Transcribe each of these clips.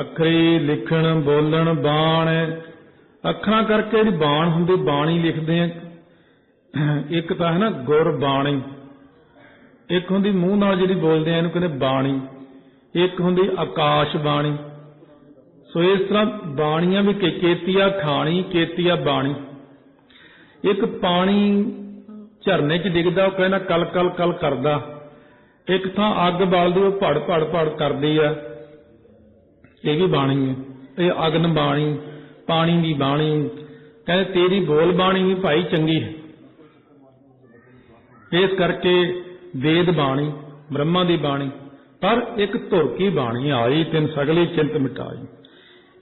ਅੱਖਰੀ ਲਿਖਣ, ਬੋਲਣ, ਬਾਣ। ਅੱਖਰਾਂ ਕਰਕੇ ਜਿਹੜੀ ਬਾਣ ਹੁੰਦੀ, ਬਾਣੀ ਲਿਖਦੇ ਆ। ਇੱਕ ਤਾਂ ਹੈ ਨਾ, ਗੁਰ ਬਾਣੀ। ਇੱਕ ਹੁੰਦੀ ਮੂੰਹ ਨਾਲ ਜਿਹੜੀ ਬੋਲਦੇ ਆ, ਇਹਨੂੰ ਕਹਿੰਦੇ ਬਾਣੀ। ਇੱਕ ਹੁੰਦੀ ਆਕਾਸ਼ ਬਾਣੀ। ਸੋ ਇਸ ਤਰ੍ਹਾਂ ਬਾਣੀਆਂ ਵੀ ਕੇ- ਕੇਤੀਆ ਖਾਣੀ, ਕੇਤੀਆ ਬਾਣੀ। ਇੱਕ ਪਾਣੀ ਝਰਨੇ 'ਚ ਡਿੱਗਦਾ, ਉਹ ਕਹਿੰਦਾ ਕਲ ਕਲ ਕਲ ਕਰਦਾ। ਇੱਕ ਥਾਂ ਅੱਗ ਬਾਲਦੀ, ਉਹ ਭੜ ਭੜ ਭੜ ਕਰਦੀ ਆ। ਇਹ ਵੀ ਬਾਣੀ ਹੈ, ਇਹ ਅਗਨ ਬਾਣੀ, ਪਾਣੀ ਦੀ ਬਾਣੀ, ਕਹਿੰਦੇ ਤੇਰੀ ਬੋਲ ਬਾਣੀ ਵੀ ਭਾਈ ਚੰਗੀ ਹੈ। ਇਸ ਕਰਕੇ ਵੇਦ ਬਾਣੀ, ਬ੍ਰਹਮਾ ਦੀ ਬਾਣੀ, ਪਰ ਇੱਕ ਧੁਰ ਕੀ ਬਾਣੀ ਆਈ ਤਿੰਨ ਸਗਲੀ ਚਿੰਤ ਮਿਟਾਈ।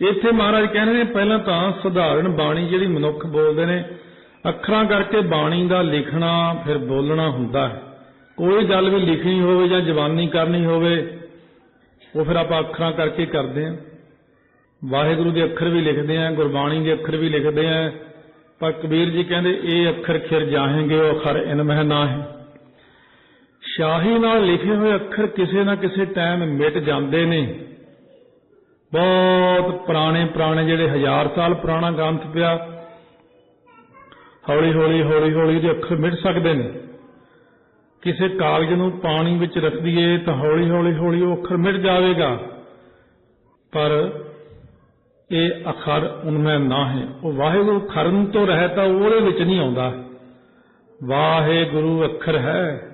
ਇੱਥੇ ਮਹਾਰਾਜ ਕਹਿੰਦੇ ਨੇ ਪਹਿਲਾਂ ਤਾਂ ਸਧਾਰਨ ਬਾਣੀ ਜਿਹੜੀ ਮਨੁੱਖ ਬੋਲਦੇ ਨੇ, ਅੱਖਰਾਂ ਕਰਕੇ ਬਾਣੀ ਦਾ ਲਿਖਣਾ ਫਿਰ ਬੋਲਣਾ ਹੁੰਦਾ ਹੈ। ਕੋਈ ਗੱਲ ਵੀ ਲਿਖਣੀ ਹੋਵੇ ਜਾਂ ਜ਼ਬਾਨੀ ਕਰਨੀ ਹੋਵੇ ਉਹ ਫਿਰ ਆਪਾਂ ਅੱਖਰਾਂ ਕਰਕੇ ਕਰਦੇ ਹਾਂ। ਵਾਹਿਗੁਰੂ ਦੇ ਅੱਖਰ ਵੀ ਲਿਖਦੇ ਆਂ ਗੁਰਬਾਣੀ ਦੇ ਅੱਖਰ ਵੀ ਲਿਖਦੇ ਆਂ ਪਰ ਕਬੀਰ ਜੀ ਕਹਿੰਦੇ, ਇਹ ਅੱਖਰ ਖਿਰ ਜਾਹੇਂਗੇ, ਉਹ ਅੱਖਰ ਇਨ ਮਹਿ ਨਾ ਹੈ। ਸ਼ਾਹੀ ਨਾਲ ਲਿਖੇ ਹੋਏ ਅੱਖਰ ਕਿਸੇ ਨਾ ਕਿਸੇ ਟਾਈਮ ਮਿਟ ਜਾਂਦੇ ਨੇ। ਬਹੁਤ ਪੁਰਾਣੇ ਪੁਰਾਣੇ ਜਿਹੜੇ ਹਜ਼ਾਰ ਸਾਲ ਪੁਰਾਣਾ ਗ੍ਰੰਥ ਪਿਆ ਹੌਲੀ ਹੌਲੀ ਹੌਲੀ ਹੌਲੀ ਦੇ ਅੱਖਰ ਮਿਟ ਸਕਦੇ ਨੇ। ਕਿਸੇ ਕਾਗਜ਼ ਨੂੰ ਪਾਣੀ ਵਿੱਚ ਰੱਖ ਦਈਏ ਤਾਂ ਹੌਲੀ ਹੌਲੀ ਹੌਲੀ ਉਹ ਅੱਖਰ ਮਿਟ ਜਾਵੇਗਾ। ਪਰ ਇਹ ਅਖਰ ਉਨਮੇ ਨਾ ਹੈ। ਉਹ ਵਾਹਿਗੁਰੂ ਖਰਨ ਤੋਂ ਰਹਿਤ ਆ ਉਹਦੇ ਵਿੱਚ ਨਹੀਂ ਆਉਂਦਾ। ਵਾਹਿਗੁਰੂ ਅੱਖਰ ਹੈ,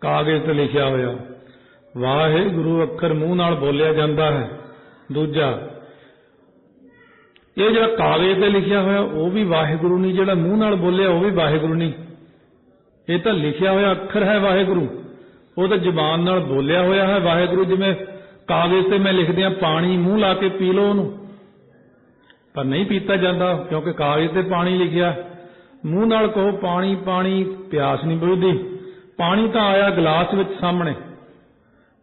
ਕਾਗਜ਼ ਤੇ ਲਿਖਿਆ ਹੋਇਆ। ਵਾਹਿਗੁਰੂ ਅੱਖਰ ਮੂੰਹ ਨਾਲ ਬੋਲਿਆ ਜਾਂਦਾ ਹੈ। ਦੂਜਾ, ਇਹ ਜਿਹੜਾ ਕਾਗਜ਼ ਤੇ ਲਿਖਿਆ ਹੋਇਆ, ਉਹ ਵੀ ਵਾਹਿਗੁਰੂ ਨਹੀਂ, ਜਿਹੜਾ ਮੂੰਹ ਨਾਲ ਬੋਲਿਆ, ਉਹ ਵੀ ਵਾਹਿਗੁਰੂ ਨਹੀਂ। ਇਹ ਤਾਂ ਲਿਖਿਆ ਹੋਇਆ ਅੱਖਰ ਹੈ ਵਾਹਿਗੁਰੂ। ਉਹ ਤਾਂ ਜ਼ੁਬਾਨ ਨਾਲ ਬੋਲਿਆ ਹੋਇਆ ਹੈ ਵਾਹਿਗੁਰੂ, ਜਿਵੇਂ ਕਾਗਜ਼ ਤੇ ਮੈਂ ਲਿਖਦੇ ਆ ਪਾਣੀ ਮੂੰਹ ਲਾ ਕੇ ਪੀ ਲਓ ਉਹਨੂੰ। ਪਰ ਨਹੀਂ ਪੀਤਾ ਜਾਂਦਾ, ਕਿਉਂਕਿ ਕਾਗਜ਼ ਤੇ ਪਾਣੀ ਲਿਖਿਆ। ਮੂੰਹ ਨਾਲ ਕਹੋ, ਪਾਣੀ ਪਾਣੀ, ਪਿਆਸ ਨਹੀਂ ਬੁਝਦੀ। ਪਾਣੀ ਤਾਂ ਆਇਆ ਗਲਾਸ ਵਿੱਚ ਸਾਹਮਣੇ।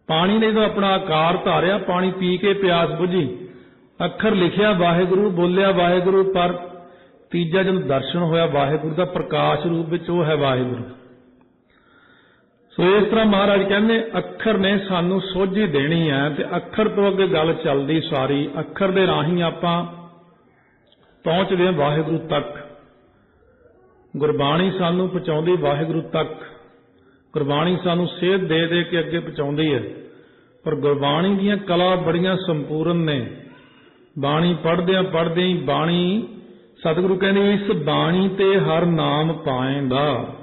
ਪਾਣੀ ਨੇ ਜਦੋਂ ਆਪਣਾ ਆਕਾਰ ਧਾਰਿਆ, ਪਾਣੀ ਪੀ ਕੇ ਪਿਆਸ ਬੁਝੀ। ਅੱਖਰ ਲਿਖਿਆ ਵਾਹਿਗੁਰੂ, ਬੋਲਿਆ ਵਾਹਿਗੁਰੂ, ਪਰ ਤੀਜਾ ਜਦੋਂ ਦਰਸ਼ਨ ਹੋਇਆ ਵਾਹਿਗੁਰੂ ਦਾ ਪ੍ਰਕਾਸ਼ ਰੂਪ ਵਿੱਚ ਉਹ ਹੈ ਵਾਹਿਗੁਰੂ। ਸੋ ਇਸ ਤਰ੍ਹਾਂ ਮਹਾਰਾਜ ਕਹਿੰਦੇ, ਅੱਖਰ ਨੇ ਸਾਨੂੰ ਸੋਝੀ ਦੇਣੀ ਹੈ ਤੇ ਅੱਖਰ ਤੋਂ ਅੱਗੇ ਗੱਲ ਚੱਲਦੀ ਸਾਰੀ। ਅੱਖਰ ਦੇ ਰਾਹੀਂ ਆਪਾਂ ਪਹੁੰਚਦੇ ਹਾਂ ਵਾਹਿਗੁਰੂ ਤੱਕ। ਗੁਰਬਾਣੀ ਸਾਨੂੰ ਪਹੁੰਚਾਉਂਦੀ ਵਾਹਿਗੁਰੂ ਤੱਕ। ਗੁਰਬਾਣੀ ਸਾਨੂੰ ਸੇਧ ਦੇ ਦੇ ਕੇ ਅੱਗੇ ਪਹੁੰਚਾਉਂਦੀ ਹੈ। ਪਰ ਗੁਰਬਾਣੀ ਦੀਆਂ ਕਲਾ ਬੜੀਆਂ ਸੰਪੂਰਨ ਨੇ। ਬਾਣੀ ਪੜ੍ਹਦਿਆਂ ਪੜ੍ਹਦਿਆਂ ਹੀ ਬਾਣੀ, ਸਤਿਗੁਰੂ ਕਹਿੰਦੇ, ਇਸ ਬਾਣੀ ਤੇ ਹਰ ਨਾਮ ਪਾਏਂਦਾ।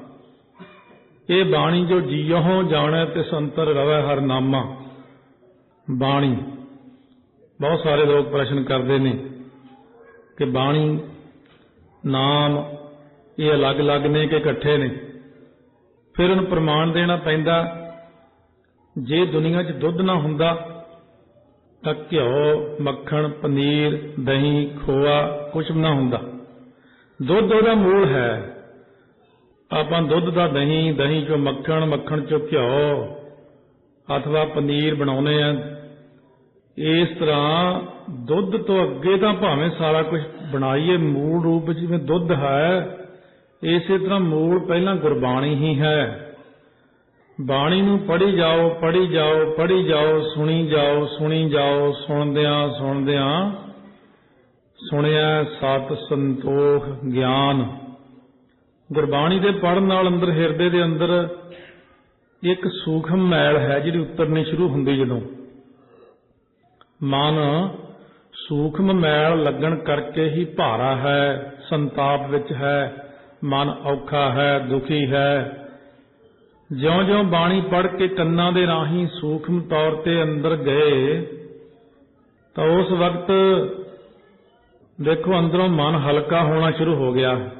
ਇਹ ਬਾਣੀ ਜੋ ਜੀਉ ਜਾਣੈ ਤੇ ਸੰਤਰ ਰਵੈ ਹਰ ਨਾਮਾ। ਬਾਣੀ। ਬਹੁਤ ਸਾਰੇ ਲੋਕ ਪ੍ਰਸ਼ਨ ਕਰਦੇ ਨੇ ਕਿ ਬਾਣੀ, ਨਾਮ ਇਹ ਅਲੱਗ-ਅਲੱਗ ਨੇ ਕਿ ਇਕੱਠੇ ਨੇ? ਫਿਰ ਉਹਨੂੰ ਪ੍ਰਮਾਣ ਦੇਣਾ ਪੈਂਦਾ, ਜੇ ਦੁਨੀਆ 'ਚ ਦੁੱਧ ਨਾ ਹੁੰਦਾ ਤਾਂ ਘਿਓ, ਮੱਖਣ, ਪਨੀਰ, ਦਹੀਂ, ਖੋਆ ਕੁਝ ਵੀ ਨਾ ਹੁੰਦਾ। ਦੁੱਧ ਉਹਦਾ ਮੂਲ ਹੈ। ਆਪਾਂ ਦੁੱਧ ਦਾ ਦਹੀਂ ਦਹੀਂ ਚੋਂ ਮੱਖਣ ਮੱਖਣ ਚੋਂ ਘਿਓ, ਅਥਵਾ ਪਨੀਰ ਬਣਾਉਨੇ ਆ। ਇਸ ਤਰ੍ਹਾਂ ਦੁੱਧ ਤੋਂ ਅੱਗੇ ਤਾਂ ਭਾਵੇਂ ਸਾਰਾ ਕੁਝ ਬਣਾਈਏ, ਮੂਲ ਰੂਪ ਜਿਵੇਂ ਦੁੱਧ ਹੈ, ਇਸੇ ਤਰ੍ਹਾਂ ਮੂਲ ਪਹਿਲਾਂ ਗੁਰਬਾਣੀ ਹੀ ਹੈ। ਬਾਣੀ ਨੂੰ ਪੜ੍ਹੀ ਜਾਓ ਪੜ੍ਹੀ ਜਾਓ ਪੜ੍ਹੀ ਜਾਓ, ਸੁਣੀ ਜਾਓ ਸੁਣੀ ਜਾਓ, ਸੁਣਦਿਆਂ ਸੁਣਦਿਆਂ ਸੁਣਿਆ ਸਤ ਸੰਤੋਖ ਗਿਆਨ। ਗੁਰਬਾਣੀ ਦੇ ਪੜਨ ਨਾਲ ਅੰਦਰ, ਹਿਰਦੇ ਦੇ ਅੰਦਰ ਇੱਕ ਸੂਖਮ ਮੈਲ ਹੈ ਜਿਹੜੀ ਉਤਰਨੀ ਸ਼ੁਰੂ ਹੁੰਦੀ ਜਦੋਂ ਮਨ ਸੂਖਮ ਮੈਲ ਲੱਗਣ ਕਰਕੇ ਹੀ ਭਾਰਾ ਹੈ, ਸੰਤਾਪ ਵਿੱਚ ਹੈ, ਮਨ ਔਖਾ ਹੈ, ਦੁਖੀ ਹੈ। ਜਿਉਂ-ਜਿਉਂ ਬਾਣੀ ਪੜ੍ਹ ਕੇ ਕੰਨਾਂ ਦੇ ਰਾਹੀਂ ਸੂਖਮ ਤੌਰ ਤੇ ਅੰਦਰ ਗਏ, ਤਾਂ ਉਸ ਵਕਤ ਦੇਖੋ ਅੰਦਰੋਂ ਮਨ ਹਲਕਾ ਹੋਣਾ ਸ਼ੁਰੂ ਹੋ ਗਿਆ।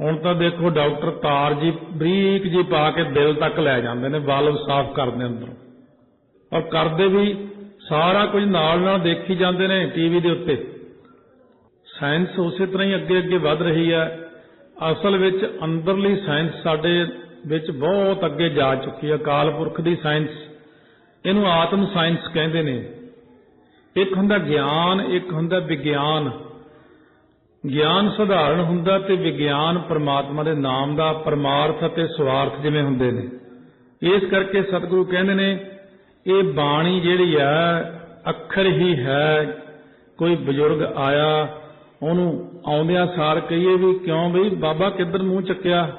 ਹੁਣ ਤਾਂ ਦੇਖੋ ਡਾਕਟਰ ਤਾਰ ਜੀ, ਬਰੀਕ ਜੀ ਪਾ ਕੇ ਦਿਲ ਤੱਕ ਲੈ ਜਾਂਦੇ ਨੇ, ਵਾਲਵ ਸਾਫ਼ ਕਰਦੇ ਅੰਦਰੋਂ। ਔਰ ਕਰਦੇ ਵੀ ਸਾਰਾ ਕੁਝ ਨਾਲ ਨਾਲ ਦੇਖੀ ਜਾਂਦੇ ਨੇ ਟੀਵੀ ਦੇ ਉੱਤੇ। ਸਾਇੰਸ ਉਸੇ ਤਰ੍ਹਾਂ ਹੀ ਅੱਗੇ ਅੱਗੇ ਵੱਧ ਰਹੀ ਹੈ। ਅਸਲ ਵਿੱਚ ਅੰਦਰਲੀ ਸਾਇੰਸ ਸਾਡੇ ਵਿੱਚ ਬਹੁਤ ਅੱਗੇ ਜਾ ਚੁੱਕੀ ਹੈ, ਅਕਾਲ ਪੁਰਖ ਦੀ ਸਾਇੰਸ। ਇਹਨੂੰ ਆਤਮ ਸਾਇੰਸ ਕਹਿੰਦੇ ਨੇ। ਇੱਕ ਹੁੰਦਾ ਗਿਆਨ, ਇੱਕ ਹੁੰਦਾ ਵਿਗਿਆਨ। ਗਿਆਨ ਸਧਾਰਨ ਹੁੰਦਾ ਤੇ ਵਿਗਿਆਨ ਪਰਮਾਤਮਾ ਦੇ ਨਾਮ ਦਾ ਪਰਮਾਰਥ ਅਤੇ ਸਵਾਰਥ ਜਿਵੇਂ ਹੁੰਦੇ ਨੇ। ਇਸ ਕਰਕੇ ਸਤਿਗੁਰੂ ਕਹਿੰਦੇ ਨੇ, ਇਹ ਬਾਣੀ ਜਿਹੜੀ ਆ ਅੱਖਰ ਹੀ ਹੈ। ਕੋਈ ਬਜ਼ੁਰਗ ਆਇਆ, ਉਹਨੂੰ ਆਉਂਦਿਆਂ ਸਾਰ ਕਹੀਏ ਵੀ, ਕਿਉਂ ਬਈ? ਬਾਬਾ ਕਿੱਧਰ ਮੂੰਹ ਚੱਕਿਆ?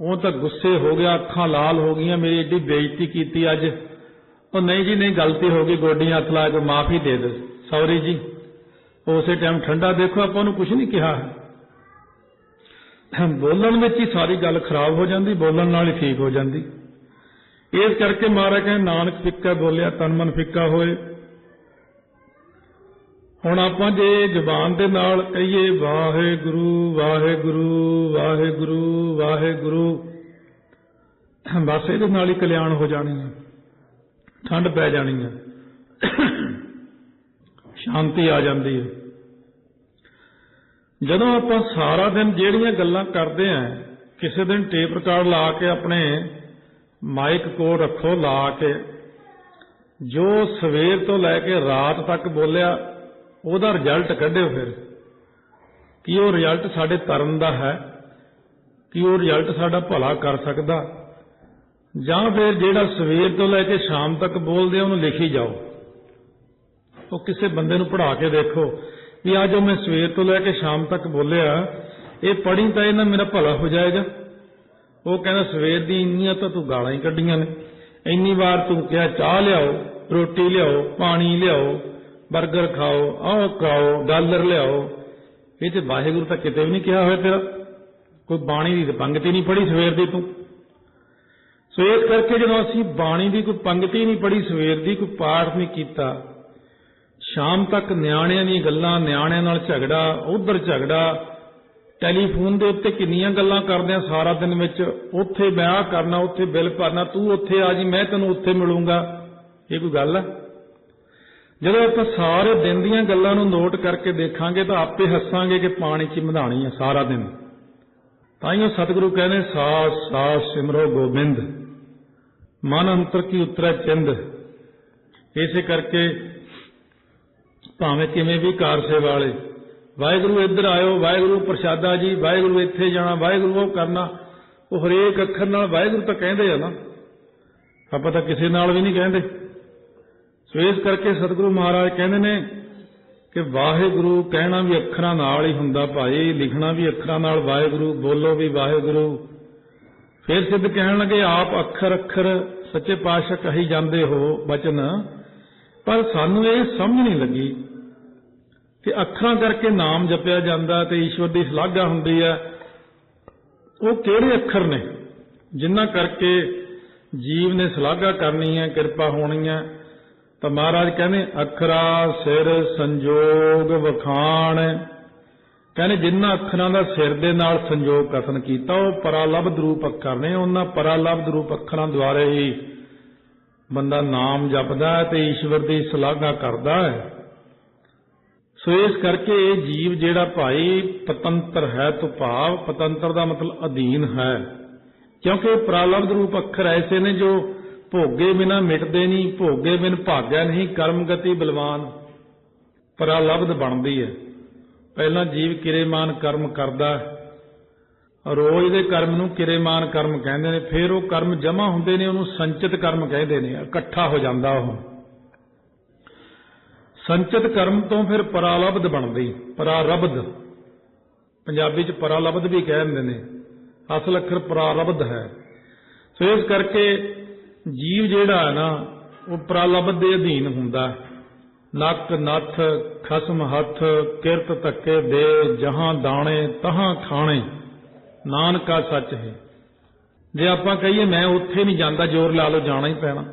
ਉਹ ਤਾਂ ਗੁੱਸੇ ਹੋ ਗਿਆ, ਅੱਖਾਂ ਲਾਲ ਹੋ ਗਈਆਂ, ਮੇਰੀ ਏਡੀ ਬੇਇੱਜ਼ਤੀ ਕੀਤੀ ਅੱਜ। ਉਹ, ਨਹੀਂ ਜੀ, ਨਹੀਂ, ਗਲਤੀ ਹੋ ਗਈ, ਗੋਡੀਆਂ ਹੱਥ ਲਾ ਕੇ ਮਾਫੀ ਦੇ ਦੇ ਸੌਰੀ ਜੀ। ਉਸੇ ਟਾਈਮ ਠੰਡਾ ਦੇਖੋ, ਆਪਾਂ ਉਹਨੂੰ ਕੁਝ ਨਹੀਂ ਕਿਹਾ। ਹੈ ਬੋਲਣ ਵਿੱਚ ਹੀ ਸਾਰੀ ਗੱਲ ਖਰਾਬ ਹੋ ਜਾਂਦੀ, ਬੋਲਣ ਨਾਲ ਹੀ ਠੀਕ ਹੋ ਜਾਂਦੀ। ਇਸ ਕਰਕੇ ਮਹਾਰਾਜ ਕਹਿੰਦੇ, ਨਾਨਕ ਫਿੱਕਾ ਬੋਲਿਆ ਤਨ ਮਨ ਫਿੱਕਾ ਹੋਏ। ਹੁਣ ਆਪਾਂ ਜੇ ਜਬਾਨ ਦੇ ਨਾਲ ਕਹੀਏ, ਵਾਹਿਗੁਰੂ ਵਾਹਿਗੁਰੂ ਵਾਹਿਗੁਰੂ ਵਾਹਿਗੁਰੂ। ਬਸ ਇਹਦੇ ਨਾਲ ਹੀ ਕਲਿਆਣ ਹੋ ਜਾਣੀ ਹੈ ਠੰਡ ਪੈ ਜਾਣੀ ਹੈ ਸ਼ਾਂਤੀ ਆ ਜਾਂਦੀ ਹੈ ਜਦੋਂ ਆਪਾਂ ਸਾਰਾ ਦਿਨ ਜਿਹੜੀਆਂ ਗੱਲਾਂ ਕਰਦੇ ਆਂ, ਕਿਸੇ ਦਿਨ ਟੇਪ ਰਿਕਾਰਡ ਲਾ ਕੇ ਆਪਣੇ ਮਾਈਕ ਕੋਲ ਰੱਖੋ, ਲਾ ਕੇ। ਜੋ ਸਵੇਰ ਤੋਂ ਲੈ ਕੇ ਰਾਤ ਤੱਕ ਬੋਲਿਆ, ਉਹਦਾ ਰਿਜ਼ਲਟ ਕੱਢਿਓ ਫਿਰ। ਕੀ ਉਹ ਰਿਜ਼ਲਟ ਸਾਡੇ ਤਰਨ ਦਾ ਹੈ, ਕੀ ਉਹ ਰਿਜ਼ਲਟ ਸਾਡਾ ਭਲਾ ਕਰ ਸਕਦਾ। ਜਾਂ ਫਿਰ ਜਿਹੜਾ ਸਵੇਰ ਤੋਂ ਲੈ ਕੇ ਸ਼ਾਮ ਤੱਕ ਬੋਲਦੇ ਉਹਨੂੰ ਲਿਖੀ ਜਾਓ। ਉਹ ਕਿਸੇ ਬੰਦੇ ਨੂੰ ਪੜ੍ਹਾ ਕੇ ਦੇਖੋ। ਵੀ ਅੱਜ ਜੋ ਮੈਂ ਸਵੇਰ ਤੋਂ ਲੈ ਕੇ ਸ਼ਾਮ ਤੱਕ ਬੋਲਿਆ, ਇਹ ਪੜੀ ਤਾਂ ਇਹਨਾਂ ਮੇਰਾ ਭਲਾ ਹੋ ਜਾਏਗਾ। ਉਹ ਕਹਿੰਦਾ, ਸਵੇਰ ਦੀ ਇੰਨੀਆਂ ਤਾਂ ਤੂੰ ਗਾਲਾਂ ਹੀ ਕੱਢੀਆਂ ਨੇ। ਇੰਨੀ ਵਾਰ ਤੂੰ ਕਿਹਾ, ਚਾਹ ਲਿਆਓ, ਰੋਟੀ ਲਿਆਓ, ਪਾਣੀ ਲਿਆਓ 버ਗਰ ਖਾਓ, ਆਹ ਖਾਓ ਡਾਲਰ ਲਿਆਓ। ਇਹ ਤੇ ਵਾਹਿਗੁਰੂ ਤਾਂ ਕਿਤੇ ਵੀ ਨਹੀਂ ਕਿਹਾ ਹੋਇਆ ਤੇਰਾ। ਕੋਈ ਬਾਣੀ ਦੀ ਪੰਗਤੀ ਨਹੀਂ ਪੜ੍ਹੀ ਸਵੇਰ ਦੀ ਤੂੰ। ਸੋ ਇਸ ਕਰਕੇ ਜਦੋਂ ਅਸੀਂ ਬਾਣੀ ਦੀ ਕੋਈ ਪੰਗਤੀ ਨਹੀਂ ਪੜ੍ਹੀ, ਸਵੇਰ ਦੀ ਕੋਈ ਪਾਠ ਨਹੀਂ ਕੀਤਾ ਸ਼ਾਮ ਤੱਕ ਨਿਆਣਿਆਂ ਦੀਆਂ ਗੱਲਾਂ, ਨਿਆਣਿਆਂ ਨਾਲ ਝਗੜਾ, ਉਧਰ ਝਗੜਾ, ਟੈਲੀਫੋਨ ਦੇ ਉੱਤੇ ਕਿੰਨੀਆਂ ਗੱਲਾਂ ਕਰਦੇ ਆ ਸਾਰਾ ਦਿਨ ਵਿੱਚ। ਉੱਥੇ ਮੈਂ ਆਹ ਕਰਨਾ, ਉੱਥੇ ਬਿੱਲ ਭਰਨਾ, ਤੂੰ ਉੱਥੇ ਆ ਜੀ, ਮੈਂ ਤੈਨੂੰ ਉੱਥੇ ਮਿਲੂੰਗਾ। ਇਹ ਕੋਈ ਗੱਲ ਹੈ ਜਦੋਂ ਆਪਾਂ ਸਾਰੇ ਦਿਨ ਦੀਆਂ ਗੱਲਾਂ ਨੂੰ ਨੋਟ ਕਰਕੇ ਦੇਖਾਂਗੇ ਤਾਂ ਆਪੇ ਹੱਸਾਂਗੇ ਕਿ ਪਾਣੀ 'ਚ ਮਧਾਣੀ ਹੈ ਸਾਰਾ ਦਿਨ। ਤਾਂ ਹੀ ਉਹ ਸਤਿਗੁਰੂ ਕਹਿੰਦੇ, ਸਾਸ ਸਾਸ ਸਿਮਰੋ ਗੋਬਿੰਦ, ਮਨ ਅੰਤਰ ਕੀ ਉਤਰੈ ਚਿੰਦ। ਇਸੇ ਕਰਕੇ ਭਾਵੇਂ ਕਿਵੇਂ ਵੀ ਕਾਰ ਸੇਵਾ ਵਾਲੇ। ਵਾਹਿਗੁਰੂ ਇੱਧਰ ਆਇਓ, ਵਾਹਿਗੁਰੂ ਪ੍ਰਸ਼ਾਦਾ ਜੀ, ਵਾਹਿਗੁਰੂ ਇੱਥੇ ਜਾਣਾ, ਵਾਹਿਗੁਰੂ ਉਹ ਕਰਨਾ। ਉਹ ਹਰੇਕ ਅੱਖਰ ਨਾਲ ਵਾਹਿਗੁਰੂ ਤਾਂ ਕਹਿੰਦੇ ਆ ਨਾ। ਆਪਾਂ ਤਾਂ ਕਿਸੇ ਨਾਲ ਵੀ ਨਹੀਂ ਕਹਿੰਦੇ। ਸੋ ਇਸ ਕਰਕੇ ਸਤਿਗੁਰੂ ਮਹਾਰਾਜ ਕਹਿੰਦੇ ਨੇ ਕਿ ਵਾਹਿਗੁਰੂ ਕਹਿਣਾ ਵੀ ਅੱਖਰਾਂ ਨਾਲ ਹੀ ਹੁੰਦਾ ਭਾਈ, ਲਿਖਣਾ ਵੀ ਅੱਖਰਾਂ ਨਾਲ ਵਾਹਿਗੁਰੂ, ਬੋਲੋ ਵੀ ਵਾਹਿਗੁਰੂ। ਫਿਰ ਸਿੱਧ ਕਹਿਣ ਲੱਗੇ, ਆਪ ਅੱਖਰ ਅੱਖਰ ਸੱਚੇ ਪਾਤਸ਼ਾਹ ਕਹੀ ਜਾਂਦੇ ਹੋ, ਬਚਨ। ਪਰ ਸਾਨੂੰ ਇਹ ਸਮਝ ਨਹੀਂ ਲੱਗੀ ਕਿ ਅੱਖਰਾਂ ਕਰਕੇ ਨਾਮ ਜਪਿਆ ਜਾਂਦਾ ਤੇ ਈਸ਼ਵਰ ਦੀ ਸ਼ਲਾਘਾ ਹੁੰਦੀ ਹੈ। ਉਹ ਕਿਹੜੇ ਅੱਖਰ ਨੇ? ਜਿਨ੍ਹਾਂ ਕਰਕੇ ਜੀਵ ਨੇ ਸ਼ਲਾਘਾ ਕਰਨੀ ਹੈ, ਕਿਰਪਾ ਹੋਣੀ ਹੈ। ਤਾਂ ਮਹਾਰਾਜ ਕਹਿੰਦੇ, ਅੱਖਰਾ, ਸਿਰ, ਸੰਜੋਗ, ਵਖਾਣ। ਕਹਿੰਦੇ, ਜਿਨ੍ਹਾਂ ਅੱਖਰਾਂ ਦਾ ਸਿਰ ਦੇ ਨਾਲ ਸੰਜੋਗ ਕਥਨ ਕੀਤਾ, ਉਹ ਪਰਾਲਬਧ ਰੂਪ ਅੱਖਰ ਨੇ। ਉਹਨਾਂ ਪਰਾਲਬਧ ਰੂਪ ਅੱਖਰਾਂ ਦੁਆਰੇ ਹੀ ਬੰਦਾ ਨਾਮ ਜਪਦਾ ਹੈ ਤੇ ਈਸ਼ਵਰ ਦੀ ਸ਼ਲਾਘਾ ਕਰਦਾ ਹੈ। ਸੋ ਇਸ ਕਰਕੇ ਇਹ ਜੀਵ ਜਿਹੜਾ ਭਾਈ ਪਤੰਤਰ ਹੈ ਤੋਂ ਭਾਵ, ਪਤੰਤਰ ਦਾ ਮਤਲਬ ਅਧੀਨ ਹੈ। ਕਿਉਂਕਿ ਪ੍ਰਾਲਬਧ ਰੂਪ ਅੱਖਰ ਐਸੇ ਨੇ ਜੋ ਭੋਗੇ ਬਿਨਾ ਮਿਟਦੇ ਨਹੀਂ, ਭੋਗੇ ਬਿਨ ਭਾਗਿਆ ਨਹੀਂ, ਕਰਮ ਗਤੀ ਬਲਵਾਨ, ਪ੍ਰਾਲਬਧ ਬਣਦੀ ਹੈ। ਪਹਿਲਾਂ ਜੀਵ ਕਿਰੇਮਾਨ ਕਰਮ ਕਰਦਾ ਰੋਜ਼ ਦੇ ਕਰਮ ਨੂੰ ਕਿਰੇਮਾਨ ਕਰਮ ਕਹਿੰਦੇ ਨੇ, ਫਿਰ ਉਹ ਕਰਮ ਜਮਾ ਹੁੰਦੇ ਨੇ, ਉਹਨੂੰ ਸੰਚਿਤ ਕਰਮ ਕਹਿੰਦੇ ਨੇ, ਇਕੱਠਾ ਹੋ ਜਾਂਦਾ ਉਹ। ਸੰਚਿਤ ਕਰਮ ਤੋਂ ਫਿਰ ਪਰਾਲਬਧ ਬਣਦੀ ਪਰਾਰਬਧ। ਪੰਜਾਬੀ ਚ ਪਰਾਲਬਧ ਵੀ ਕਹਿ ਦਿੰਦੇ ਨੇ, ਅਸਲ ਅੱਖਰ ਪਰਾਰਬਧ ਹੈ। ਸੋ ਇਸ ਕਰਕੇ ਜੀਵ ਜਿਹੜਾ ਹੈ ਨਾ, ਉਹ ਪਰਾਲਬਧ ਦੇ ਅਧੀਨ ਹੁੰਦਾ ਨੱਕ, ਨੱਥ, ਖਸਮ, ਹੱਥ, ਕਿਰਤ ਤੱਕੇ ਦੇ ਜਹਾਂ, ਦਾਣੇ, ਤਹਾਂ, ਖਾਣੇ, ਨਾਨਕਾ, ਸੱਚ ਹੈ। ਜੇ ਆਪਾਂ ਕਹੀਏ ਮੈਂ ਉੱਥੇ ਨਹੀਂ ਜਾਂਦਾ, ਜ਼ੋਰ ਲਾ ਲਓ, ਜਾਣਾ ਹੀ ਪੈਣਾ।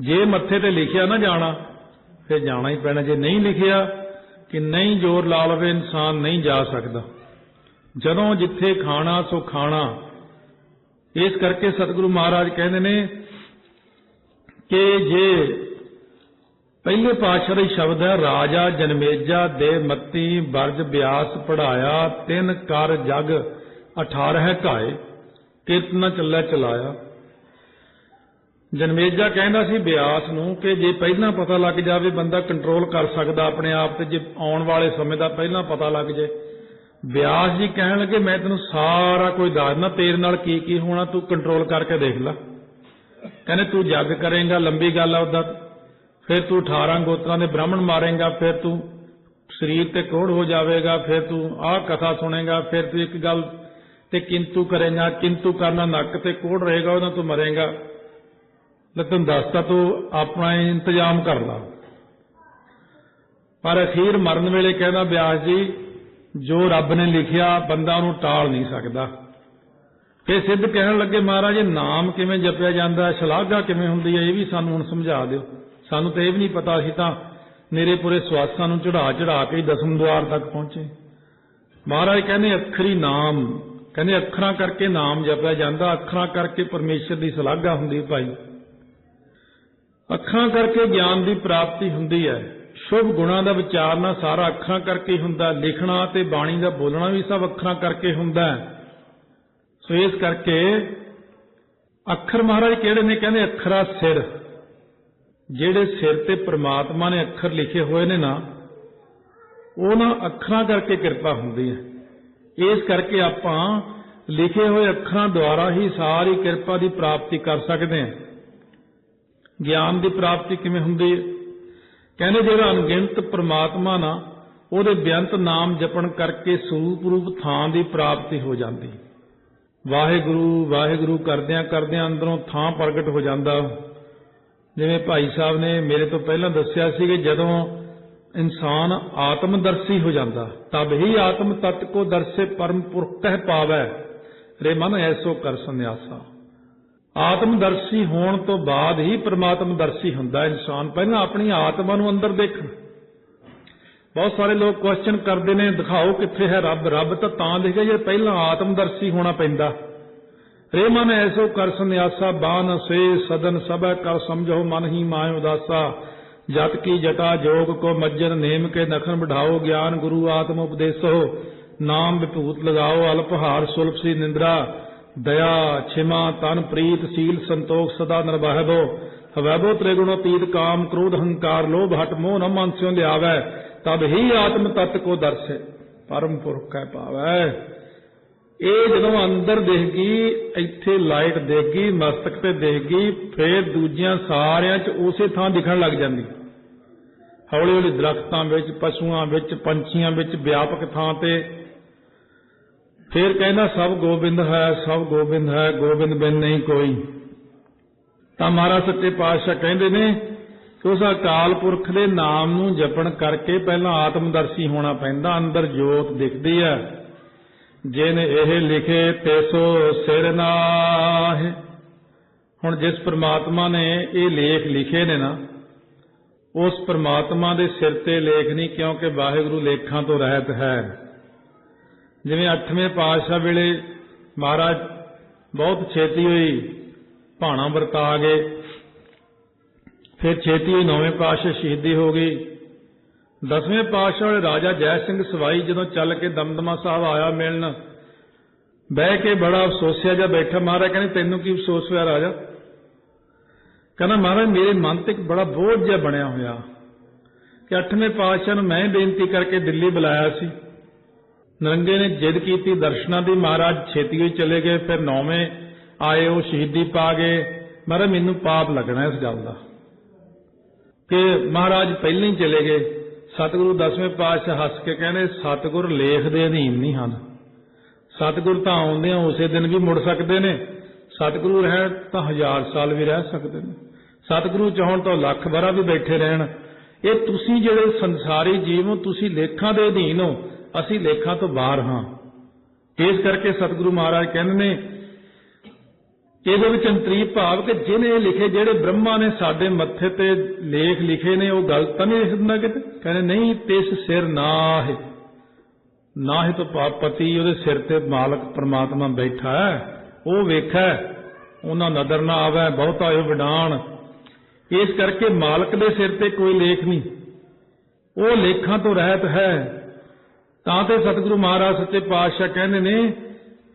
ਜੇ ਮੱਥੇ ਤੇ ਲਿਖਿਆ ਨਾ ਜਾਣਾ ਫਿਰ ਜਾਣਾ ਹੀ ਪੈਣਾ। ਜੇ ਨਹੀਂ ਲਿਖਿਆ ਕਿ ਨਹੀਂ ਜ਼ੋਰ ਲਾ ਲਵੇ ਇਨਸਾਨ, ਨਹੀਂ ਜਾ ਸਕਦਾ। ਜਦੋਂ ਜਿੱਥੇ ਖਾਣਾ, ਸੋ ਖਾਣਾ। ਇਸ ਕਰਕੇ ਸਤਿਗੁਰੂ ਮਹਾਰਾਜ ਕਹਿੰਦੇ ਨੇ ਕਿ ਜੇ ਪਹਿਲੇ ਪਾਤਸ਼ਾਹ ਦਾ ਸ਼ਬਦ ਹੈ, ਰਾਜਾ ਜਨਮੇਜਾ ਦੇ ਮਤੀ ਵਰਜ ਬਿਆਸ ਪੜਾਇਆ ਤਿੰਨ ਕਰ ਜਗ 18 ਘਾਏ ਕਿਰਤ ਨਾ ਚੱਲਿਆ ਚਲਾਇਆ। ਜਨਮੇਜਾ ਕਹਿੰਦਾ ਸੀ ਬਿਆਸ ਨੂੰ ਕਿ ਜੇ ਪਹਿਲਾਂ ਪਤਾ ਲੱਗ ਜਾਵੇ ਬੰਦਾ ਕੰਟਰੋਲ ਕਰ ਸਕਦਾ ਆਪਣੇ ਆਪ ਤੇ, ਜੇ ਆਉਣ ਵਾਲੇ ਸਮੇਂ ਦਾ ਪਹਿਲਾਂ ਪਤਾ ਲੱਗ ਜੇ। ਬਿਆਸ ਜੀ ਕਹਿਣ ਲੱਗੇ, ਮੈਂ ਤੈਨੂੰ ਸਾਰਾ ਕੋਈ ਦੱਸਣਾ ਤੇਰੇ ਨਾਲ ਕੀ ਕੀ ਹੋਣਾ, ਤੂੰ ਕੰਟਰੋਲ ਕਰਕੇ ਦੇਖ ਲੈ। ਕਹਿੰਦੇ, ਤੂੰ ਜੱਗ ਕਰੇਗਾ, ਲੰਬੀ ਗੱਲ ਆ ਉਹਦਾ। ਫਿਰ ਤੂੰ 18 ਗੋਤਰਾਂ ਦੇ ਬ੍ਰਾਹਮਣ ਮਾਰੇਗਾ, ਫਿਰ ਤੂੰ ਸਰੀਰ ਤੇ ਕੋੜ ਹੋ ਜਾਵੇਗਾ, ਫਿਰ ਤੂੰ ਆਹ ਕਥਾ ਸੁਣੇਗਾ, ਫਿਰ ਤੂੰ ਇੱਕ ਗੱਲ ਤੇ ਕਿੰਤੂ ਕਰੇਗਾ ਕਿੰਤੂ ਕਰਨਾ ਨੱਕ ਤੇ ਕੋੜ ਰਹੇਗਾ ਉਹਨਾਂ ਤੋਂ ਮਰੇਗਾ। ਲੇਕਿਨ ਦੱਸਤਾ ਤੂੰ ਆਪਣਾ ਇੰਤਜ਼ਾਮ ਕਰ ਲਾ। ਪਰ ਅਖੀਰ ਮਰਨ ਵੇਲੇ ਕਹਿੰਦਾ, ਬਿਆਸ ਜੀ, ਜੋ ਰੱਬ ਨੇ ਲਿਖਿਆ, ਬੰਦਾ ਉਹਨੂੰ ਟਾਲ ਨਹੀਂ ਸਕਦਾ। ਫਿਰ ਸਿੱਧ ਕਹਿਣ ਲੱਗੇ, ਮਹਾਰਾਜ ਨਾਮ ਕਿਵੇਂ ਜਪਿਆ ਜਾਂਦਾ, ਸ਼ਲਾਘਾ ਕਿਵੇਂ ਹੁੰਦੀ ਹੈ, ਇਹ ਵੀ ਸਾਨੂੰ ਹੁਣ ਸਮਝਾ ਦਿਓ। ਸਾਨੂੰ ਤਾਂ ਇਹ ਵੀ ਨਹੀਂ ਪਤਾ ਸੀ ਤਾਂ ਮੇਰੇ ਪੂਰੇ ਸਵਾਸਾਂ ਨੂੰ ਚੜਾ ਚੜਾ ਕੇ ਦਸਮ ਦੁਆਰ ਤੱਕ ਪਹੁੰਚੇ। ਮਹਾਰਾਜ ਕਹਿੰਦੇ, ਅੱਖਰੀ ਨਾਮ, ਕਹਿੰਦੇ, ਅੱਖਰਾਂ ਕਰਕੇ ਨਾਮ ਜਪਿਆ ਜਾਂਦਾ, ਅੱਖਰਾਂ ਕਰਕੇ ਪਰਮੇਸ਼ਰ ਦੀ ਸ਼ਲਾਘਾ ਹੁੰਦੀ ਭਾਈ। ਅੱਖਾਂ ਕਰਕੇ ਗਿਆਨ ਦੀ ਪ੍ਰਾਪਤੀ ਹੁੰਦੀ ਹੈ। ਸ਼ੁਭ ਗੁਣਾਂ ਦਾ ਵਿਚਾਰਨਾ ਸਾਰਾ ਅੱਖਰਾਂ ਕਰਕੇ ਹੁੰਦਾ। ਲਿਖਣਾ ਤੇ ਬਾਣੀ ਦਾ ਬੋਲਣਾ ਵੀ ਸਭ ਅੱਖਰਾਂ ਕਰਕੇ ਹੁੰਦਾ ਸੋ ਇਸ ਕਰਕੇ ਅੱਖਰ ਮਹਾਰਾਜ ਕਿਹੜੇ ਨੇ? ਕਹਿੰਦੇ ਅੱਖਰਾ ਸਿਰ। ਜਿਹੜੇ ਸਿਰ ਤੇ ਪ੍ਰਮਾਤਮਾ ਨੇ ਅੱਖਰ ਲਿਖੇ ਹੋਏ ਨੇ ਨਾ, ਉਹਨਾਂ ਅੱਖਰਾਂ ਕਰਕੇ ਕਿਰਪਾ ਹੁੰਦੀ ਹੈ। ਇਸ ਕਰਕੇ ਆਪਾਂ ਲਿਖੇ ਹੋਏ ਅੱਖਰਾਂ ਦੁਆਰਾ ਹੀ ਸਾਰੀ ਕਿਰਪਾ ਦੀ ਪ੍ਰਾਪਤੀ ਕਰ ਸਕਦੇ ਹਾਂ। ਗਿਆਨ ਦੀ ਪ੍ਰਾਪਤੀ ਕਿਵੇਂ ਹੁੰਦੀ ਹੈ? ਕਹਿੰਦੇ ਜਿਹੜਾ ਅਣਗਿਣਤ ਪ੍ਰਮਾਤਮਾ ਨਾ, ਉਹਦੇ ਬੇਅੰਤ ਨਾਮ ਜਪਣ ਕਰਕੇ ਸਰੂਪ ਰੂਪ ਥਾਂ ਦੀ ਪ੍ਰਾਪਤੀ ਹੋ ਜਾਂਦੀ। ਵਾਹਿਗੁਰੂ ਵਾਹਿਗੁਰੂ ਕਰਦਿਆਂ ਕਰਦਿਆਂ ਅੰਦਰੋਂ ਥਾਂ ਪ੍ਰਗਟ ਹੋ ਜਾਂਦਾ। ਜਿਵੇਂ ਭਾਈ ਸਾਹਿਬ ਨੇ ਮੇਰੇ ਤੋਂ ਪਹਿਲਾਂ ਦੱਸਿਆ ਸੀ ਕਿ ਜਦੋਂ ਇਨਸਾਨ ਆਤਮਦਰਸ਼ੀ ਹੋ ਜਾਂਦਾ, ਤਬ ਹੀ ਆਤਮ ਤਤ ਕੋ ਦਰਸੇ ਪਰਮ ਪੁਰਖ ਕਹਿ ਪਾਵੈ। ਰੇ ਮਨ ਐਸੋ ਕਰ ਸੰਨਿਆਸਾ। ਆਤਮਦਰਸ਼ੀ ਹੋਣ ਤੋਂ ਬਾਅਦ ਹੀ ਪ੍ਰਮਾਤਮਦਰਸ਼ੀ ਹੁੰਦਾ ਇਨਸਾਨ। ਪਹਿਲਾਂ ਆਪਣੀ ਆਤਮਾ ਨੂੰ ਅੰਦਰ ਦੇਖਣ। ਬਹੁਤ ਸਾਰੇ ਲੋਕ ਕੁਐਸਚਨ ਕਰਦੇ ਨੇ, ਦਿਖਾਓ ਕਿੱਥੇ ਹੈ ਰੱਬ। ਰੱਬ ਤਾਂ ਤਾਂ ਦਿਖੇ ਜੇ ਪਹਿਲਾਂ ਆਤਮਦਰਸ਼ੀ ਹੋਣਾ ਪੈਂਦਾ। ਰੇ ਮਨ ਐਸੋ ਕਰ ਸੰਨਿਆਸਾ ਬਾਨ ਸੇ ਸਦਨ ਸਭੈ ਕਰ ਸਮਝੋ, ਮਨ ਹੀ ਮਾਇ ਉਦਾਸਾ। ਜਤ ਕੀ ਜਟਾ ਜੋਗ ਕੋ ਮੱਜਨ, ਨੇਮ ਕੇ ਨਖਨ ਬਿਠਾਓ ਗਿਆਨ ਗੁਰੂ ਆਤਮ ਉਪਦੇਸੋ। ਨਾਮ ਵਿਭੂਤ ਲਗਾਓ ਅਲਪਹਾਰ ਸੁਲਭ ਸੀ ਨਿੰਦਰਾ। ਦਇਆ, ਛਿਮਾ, ਤਨ, ਪ੍ਰੀਤ, ਸੀਲ, ਸੰਤੋਖ, ਸਦਾ ਨਿਰਵਾਹਿਬੋ ਹਵੈਬੋ ਤ੍ਰਿਗੁਣੋ ਤੀਤ ਕਾਮ, ਕ੍ਰੋਧ, ਹੰਕਾਰ, ਲੋਭ, ਹਟ, ਮੋਹ ਨ ਮਨ ਸਿਓ ਲਿਆਵੈ। ਤਬ ਹੀ ਆਤਮ ਤਤ ਕੋ ਦਰਸੇ। ਪਰਮ ਪੁਰਖ ਕੈ ਪਾਵੈ ਇਹ ਜਦੋਂ ਅੰਦਰ ਦੇਖਗੀ, ਇੱਥੇ ਲਾਈਟ ਦੇਖਗੀ, ਮਸਤਕ ਤੇ ਦੇਖਗੀ, ਫੇਰ ਦੂਜਿਆਂ ਸਾਰਿਆਂ 'ਚ ਉਸੇ ਥਾਂ ਦਿਖਣ ਲੱਗ ਜਾਂਦੀ। ਹੌਲੀ ਹੌਲੀ ਦਰਖਤਾਂ ਵਿੱਚ, ਪਸ਼ੂਆਂ ਵਿੱਚ, ਪੰਛੀਆਂ ਵਿੱਚ ਵਿਆਪਕ ਥਾਂ ਤੇ ਫਿਰ ਕਹਿੰਦਾ, ਸਭ ਗੋਬਿੰਦ ਹੈ, ਸਭ ਗੋਬਿੰਦ ਹੈ, ਗੋਬਿੰਦ ਬਿਨ ਨਹੀਂ ਕੋਈ। ਤਾਂ ਮਹਾਰਾਜ ਸੱਚੇ ਪਾਤਸ਼ਾਹ ਕਹਿੰਦੇ ਨੇ ਕਿ ਉਸ ਅਕਾਲ ਪੁਰਖ ਦੇ ਨਾਮ ਨੂੰ ਜਪਣ ਕਰਕੇ ਪਹਿਲਾਂ ਆਤਮਦਰਸ਼ੀ ਹੋਣਾ ਪੈਂਦਾ, ਅੰਦਰ ਜੋਤ ਦਿਖਦੀ ਹੈ। ਜਿਨ ਇਹ ਲਿਖੇ ਤੇਸੋ ਸਿਰ ਨਾਹਿ। ਹੁਣ ਜਿਸ ਪ੍ਰਮਾਤਮਾ ਨੇ ਇਹ ਲੇਖ ਲਿਖੇ ਨੇ ਨਾ, ਉਸ ਪ੍ਰਮਾਤਮਾ ਦੇ ਸਿਰ ਤੇ ਲੇਖ ਨਹੀਂ, ਕਿਉਂਕਿ ਵਾਹਿਗੁਰੂ ਲੇਖਾਂ ਤੋਂ ਰਹਿਤ ਹੈ। ਜਿਵੇਂ 8ਵੇਂ ਪਾਤਸ਼ਾਹ ਵੇਲੇ ਮਹਾਰਾਜ ਬਹੁਤ ਛੇਤੀ ਹੋਈ ਭਾਣਾ ਵਰਤਾ ਗਏ। ਫਿਰ ਛੇਤੀ ਹੋਈ 9ਵੇਂ ਪਾਤਸ਼ਾਹ ਸ਼ਹੀਦੀ ਹੋ ਗਈ। ਦਸਵੇਂ ਪਾਤਸ਼ਾਹ ਵਾਲੇ ਰਾਜਾ ਜੈ ਸਿੰਘ ਸਵਾਈ ਜਦੋਂ ਚੱਲ ਕੇ ਦਮਦਮਾ ਸਾਹਿਬ ਆਇਆ ਮਿਲਣ, ਬਹਿ ਕੇ ਬੜਾ ਅਫਸੋਸਿਆ ਜਿਹਾ ਬੈਠਾ, ਮਹਾਰਾਜ ਕਹਿੰਦੇ, ਤੈਨੂੰ ਕੀ ਅਫਸੋਸ ਹੋਇਆ ਰਾਜਾ? ਕਹਿੰਦਾ, ਮਹਾਰਾਜ, ਮੇਰੇ ਮਨ ਤੇ ਇੱਕ ਬੜਾ ਬੋਝ ਜਿਹਾ ਬਣਿਆ ਹੋਇਆ। ਕਿ ਅੱਠਵੇਂ ਪਾਤਸ਼ਾਹ ਨੂੰ ਮੈਂ ਬੇਨਤੀ ਕਰਕੇ ਦਿੱਲੀ ਬੁਲਾਇਆ ਸੀ। ਨਰੰਗੇ ਨੇ ਜਿੱਦ ਕੀਤੀ, ਦਰਸ਼ਨਾਂ ਦੀ ਮਹਾਰਾਜ ਛੇਤੀ ਹੋਈ ਚਲੇ ਗਏ, ਫਿਰ ਨੌਵੇਂ ਆਏ, ਉਹ ਸ਼ਹੀਦੀ ਪਾ ਗਏ। ਮਹਾਰਾਜ ਮੈਨੂੰ ਪਾਪ ਲੱਗਣਾ ਇਸ ਗੱਲ ਦਾ ਕਿ ਮਹਾਰਾਜ ਪਹਿਲਾਂ ਹੀ ਚਲੇ ਗਏ। ਸਤਿਗੁਰੂ ਦਸਵੇਂ ਪਾਤਸ਼ਾਹ ਹੱਸ ਕੇ ਕਹਿੰਦੇ, ਸਤਿਗੁਰ ਲੇਖ ਦੇ ਅਧੀਨ ਨਹੀਂ ਹਨ। ਸਤਿਗੁਰ ਤਾਂ ਆਉਂਦੇ ਆ, ਉਸੇ ਦਿਨ ਵੀ ਮੁੜ ਸਕਦੇ ਨੇ। ਸਤਿਗੁਰੂ ਰਹਿਣ ਤਾਂ ਹਜ਼ਾਰ ਸਾਲ ਵੀ ਰਹਿ ਸਕਦੇ ਨੇ। ਸਤਿਗੁਰੂ ਚਾਹਣ ਤਾਂ ਲੱਖ ਬਰਾ ਵੀ ਬੈਠੇ ਰਹਿਣ। ਇਹ ਤੁਸੀਂ ਜਿਹੜੇ ਸੰਸਾਰੀ ਜੀਵ ਹੋ, ਤੁਸੀਂ ਲੇਖਾਂ ਦੇ ਅਧੀਨ ਹੋ। ਅਸੀਂ ਲੇਖਾਂ ਤੋਂ ਬਾਹਰ ਹਾਂ। ਇਸ ਕਰਕੇ ਸਤਿਗੁਰੂ ਮਹਾਰਾਜ ਕਹਿੰਦੇ ਨੇ ਇਹਦੇ ਵਿੱਚ ਅੰਤਰੀ ਭਾਵ ਕਿ ਜਿਹਨੇ ਲਿਖੇ, ਜਿਹੜੇ ਬ੍ਰਹਮਾ ਨੇ ਸਾਡੇ ਮੱਥੇ ਤੇ ਲੇਖ ਲਿਖੇ ਨੇ, ਉਹ ਗਲਤ ਤਾਂ ਨਹੀਂ ਲਿਖ ਦਿੰਦਾ ਕਿਤੇ? ਕਹਿੰਦੇ, ਨਹੀਂ, ਤਿਸ ਸਿਰ ਨਾ ਹੈ ਨਾ ਹੈ ਤਾਂ ਪਾਪਤੀ ਉਹਦੇ ਸਿਰ ਤੇ ਮਾਲਕ ਪ੍ਰਮਾਤਮਾ ਬੈਠਾ ਹੈ। ਉਹ ਵੇਖੈ, ਉਹਨਾਂ ਨਦਰ ਨਾ ਆਵੇ, ਬਹੁਤਾ ਇਹ ਵਿਡਾਣ। ਇਸ ਕਰਕੇ ਮਾਲਕ ਦੇ ਸਿਰ ਤੇ ਕੋਈ ਲੇਖ ਨਹੀਂ। ਉਹ ਲੇਖਾਂ ਤੋਂ ਰਹਿਤ ਹੈ। ਤਾਂ ਤੇ ਸਤਿਗੁਰੂ ਮਹਾਰਾਜ ਸੱਚੇ ਪਾਤਸ਼ਾਹ ਕਹਿੰਦੇ ਨੇ,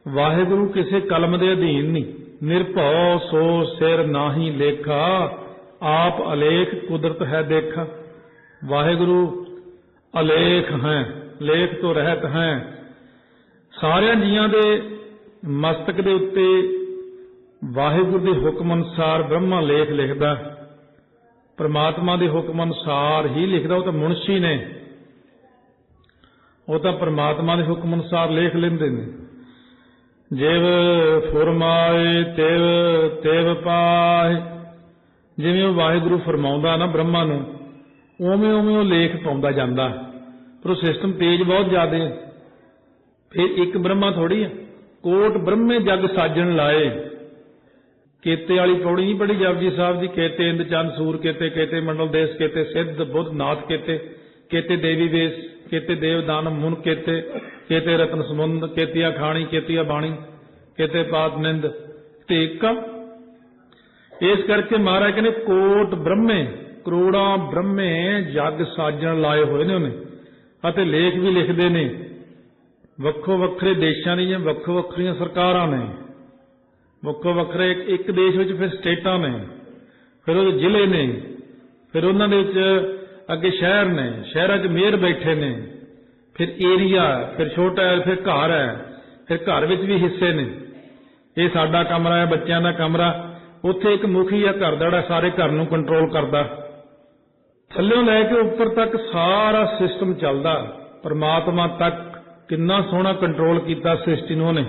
ਵਾਹਿਗੁਰੂ ਕਿਸੇ ਕਲਮ ਦੇ ਅਧੀਨ ਨਹੀਂ। ਨਿਰਭਉ ਸੋ ਸਿਰ ਨਾਹੀ ਲੇਖਾ, ਆਪ ਅਲੇਖ ਕੁਦਰਤ ਹੈ ਦੇਖਾ। ਵਾਹਿਗੁਰੂ, ਅਲੇਖ ਹੈ, ਲੇਖ ਤੋਂ ਰਹਿਤ ਹੈ। ਸਾਰਿਆਂ ਜੀਆਂ ਦੇ ਮਸਤਕ ਦੇ ਉੱਤੇ ਵਾਹਿਗੁਰੂ ਦੇ ਹੁਕਮ ਅਨੁਸਾਰ ਬ੍ਰਹਮਾ ਲੇਖ ਲਿਖਦਾ। ਪਰਮਾਤਮਾ ਦੇ ਹੁਕਮ ਅਨੁਸਾਰ ਹੀ ਲਿਖਦਾ, ਉਹ ਤਾਂ ਮੁਨਸ਼ੀ ਨੇ। ਉਹ ਤਾਂ ਪਰਮਾਤਮਾ ਦੇ ਹੁਕਮ ਅਨੁਸਾਰ ਲੇਖ ਲੈਂਦੇ ਨੇ। ਜਿਵ ਫਰਮਾਏ, ਤਿਵ ਤਿਵ ਪਾਏ ਜਿਵੇਂ ਉਹ ਵਾਹਿਗੁਰੂ ਫਰਮਾਉਂਦਾ ਨਾ ਬ੍ਰਹਮਾ ਨੂੰ, ਉਵੇਂ ਉਵੇਂ ਉਹ ਲੇਖ ਪਾਉਂਦਾ ਜਾਂਦਾ। ਪਰ ਉਹ ਸਿਸਟਮ ਤੇਜ਼ ਬਹੁਤ ਜ਼ਿਆਦਾ ਹੈ ਫਿਰ ਇੱਕ ਬ੍ਰਹਮਾ ਥੋੜੀ ਹੈ ਕੋਟ ਬ੍ਰਹਮੇ ਜਗ ਸਾਜਣ ਲਾਏ। ਕੇਤੇ ਵਾਲੀ ਪੌੜੀ ਨਹੀਂ ਪੜੀ ਜਪਜੀ ਸਾਹਿਬ ਦੀ? ਕੇਤੇ ਇੰਦ ਚੰਦ ਸੂਰ, ਕੇਤੇ ਕੇਤੇ ਮੰਡਲ ਦੇਸ਼, ਕੇਤੇ ਸਿੱਧ, ਬੁੱਧ, ਨਾਥ, ਕੇਤੇ। ਕੇਤੇ ਦੇਵੀ ਵੇਸ, ਕੇਤੇ ਦੇਵ ਦਾਨਮ ਮੁਨ ਕੇਤੇ ਕੇਤੇ ਰਤਨ ਸਮੁੰਦ ਕੇਤੀਆ ਖਾਣੀ, ਕੇਤੀਆ ਬਾਣੀ, ਕੇਤੇ ਪਾਤ ਨਿੰਦ ਤੇ ਇੱਕ ਇਸ ਕਰਕੇ ਮਹਾਰਾਜ ਕਹਿੰਦੇ, ਕੋਟ ਬ੍ਰਹਮੇ, ਕਰੋੜਾਂ ਬ੍ਰਹਮੇ ਜਗ ਸਾਜਣ ਲਾਏ ਹੋਏ ਨੇ ਉਹਨੇ, ਅਤੇ ਲੇਖ ਵੀ ਲਿਖਦੇ ਨੇ। ਵੱਖੋ ਵੱਖਰੇ ਦੇਸ਼ਾਂ ਦੀਆਂ, ਵੱਖੋ ਵੱਖਰੀਆਂ ਸਰਕਾਰਾਂ ਨੇ। ਵੱਖੋ ਵੱਖਰੇ ਇੱਕ ਦੇਸ਼ ਵਿੱਚ ਫਿਰ ਸਟੇਟਾਂ ਨੇ, ਫਿਰ ਉਹਦੇ ਜ਼ਿਲ੍ਹੇ ਨੇ, ਫਿਰ ਉਹਨਾਂ ਦੇ ਵਿੱਚ ਅੱਗੇ ਸ਼ਹਿਰ ਨੇ, ਸ਼ਹਿਰਾਂ 'ਚ ਮੇਅਰ ਬੈਠੇ ਨੇ। ਫਿਰ ਏਰੀਆ ਫਿਰ ਛੋਟਾ ਹੈ, ਫਿਰ ਘਰ ਹੈ, ਫਿਰ ਘਰ ਵਿੱਚ ਵੀ ਹਿੱਸੇ ਨੇ। ਇਹ ਸਾਡਾ ਕਮਰਾ ਹੈ, ਬੱਚਿਆਂ ਦਾ ਕਮਰਾ। ਉੱਥੇ ਇੱਕ ਮੁਖੀ ਆ ਘਰ ਦਾ ਜਿਹੜਾ ਸਾਰੇ ਘਰ ਨੂੰ ਕੰਟਰੋਲ ਕਰਦਾ। ਥੱਲਿਓਂ ਲੈ ਕੇ ਉੱਪਰ ਤੱਕ ਸਾਰਾ ਸਿਸਟਮ ਚੱਲਦਾ। ਪਰਮਾਤਮਾ ਤੱਕ ਕਿੰਨਾ ਸੋਹਣਾ ਕੰਟਰੋਲ ਕੀਤਾ ਸ੍ਰਿਸ਼ਟੀ ਨੂੰ ਉਹਨੇ।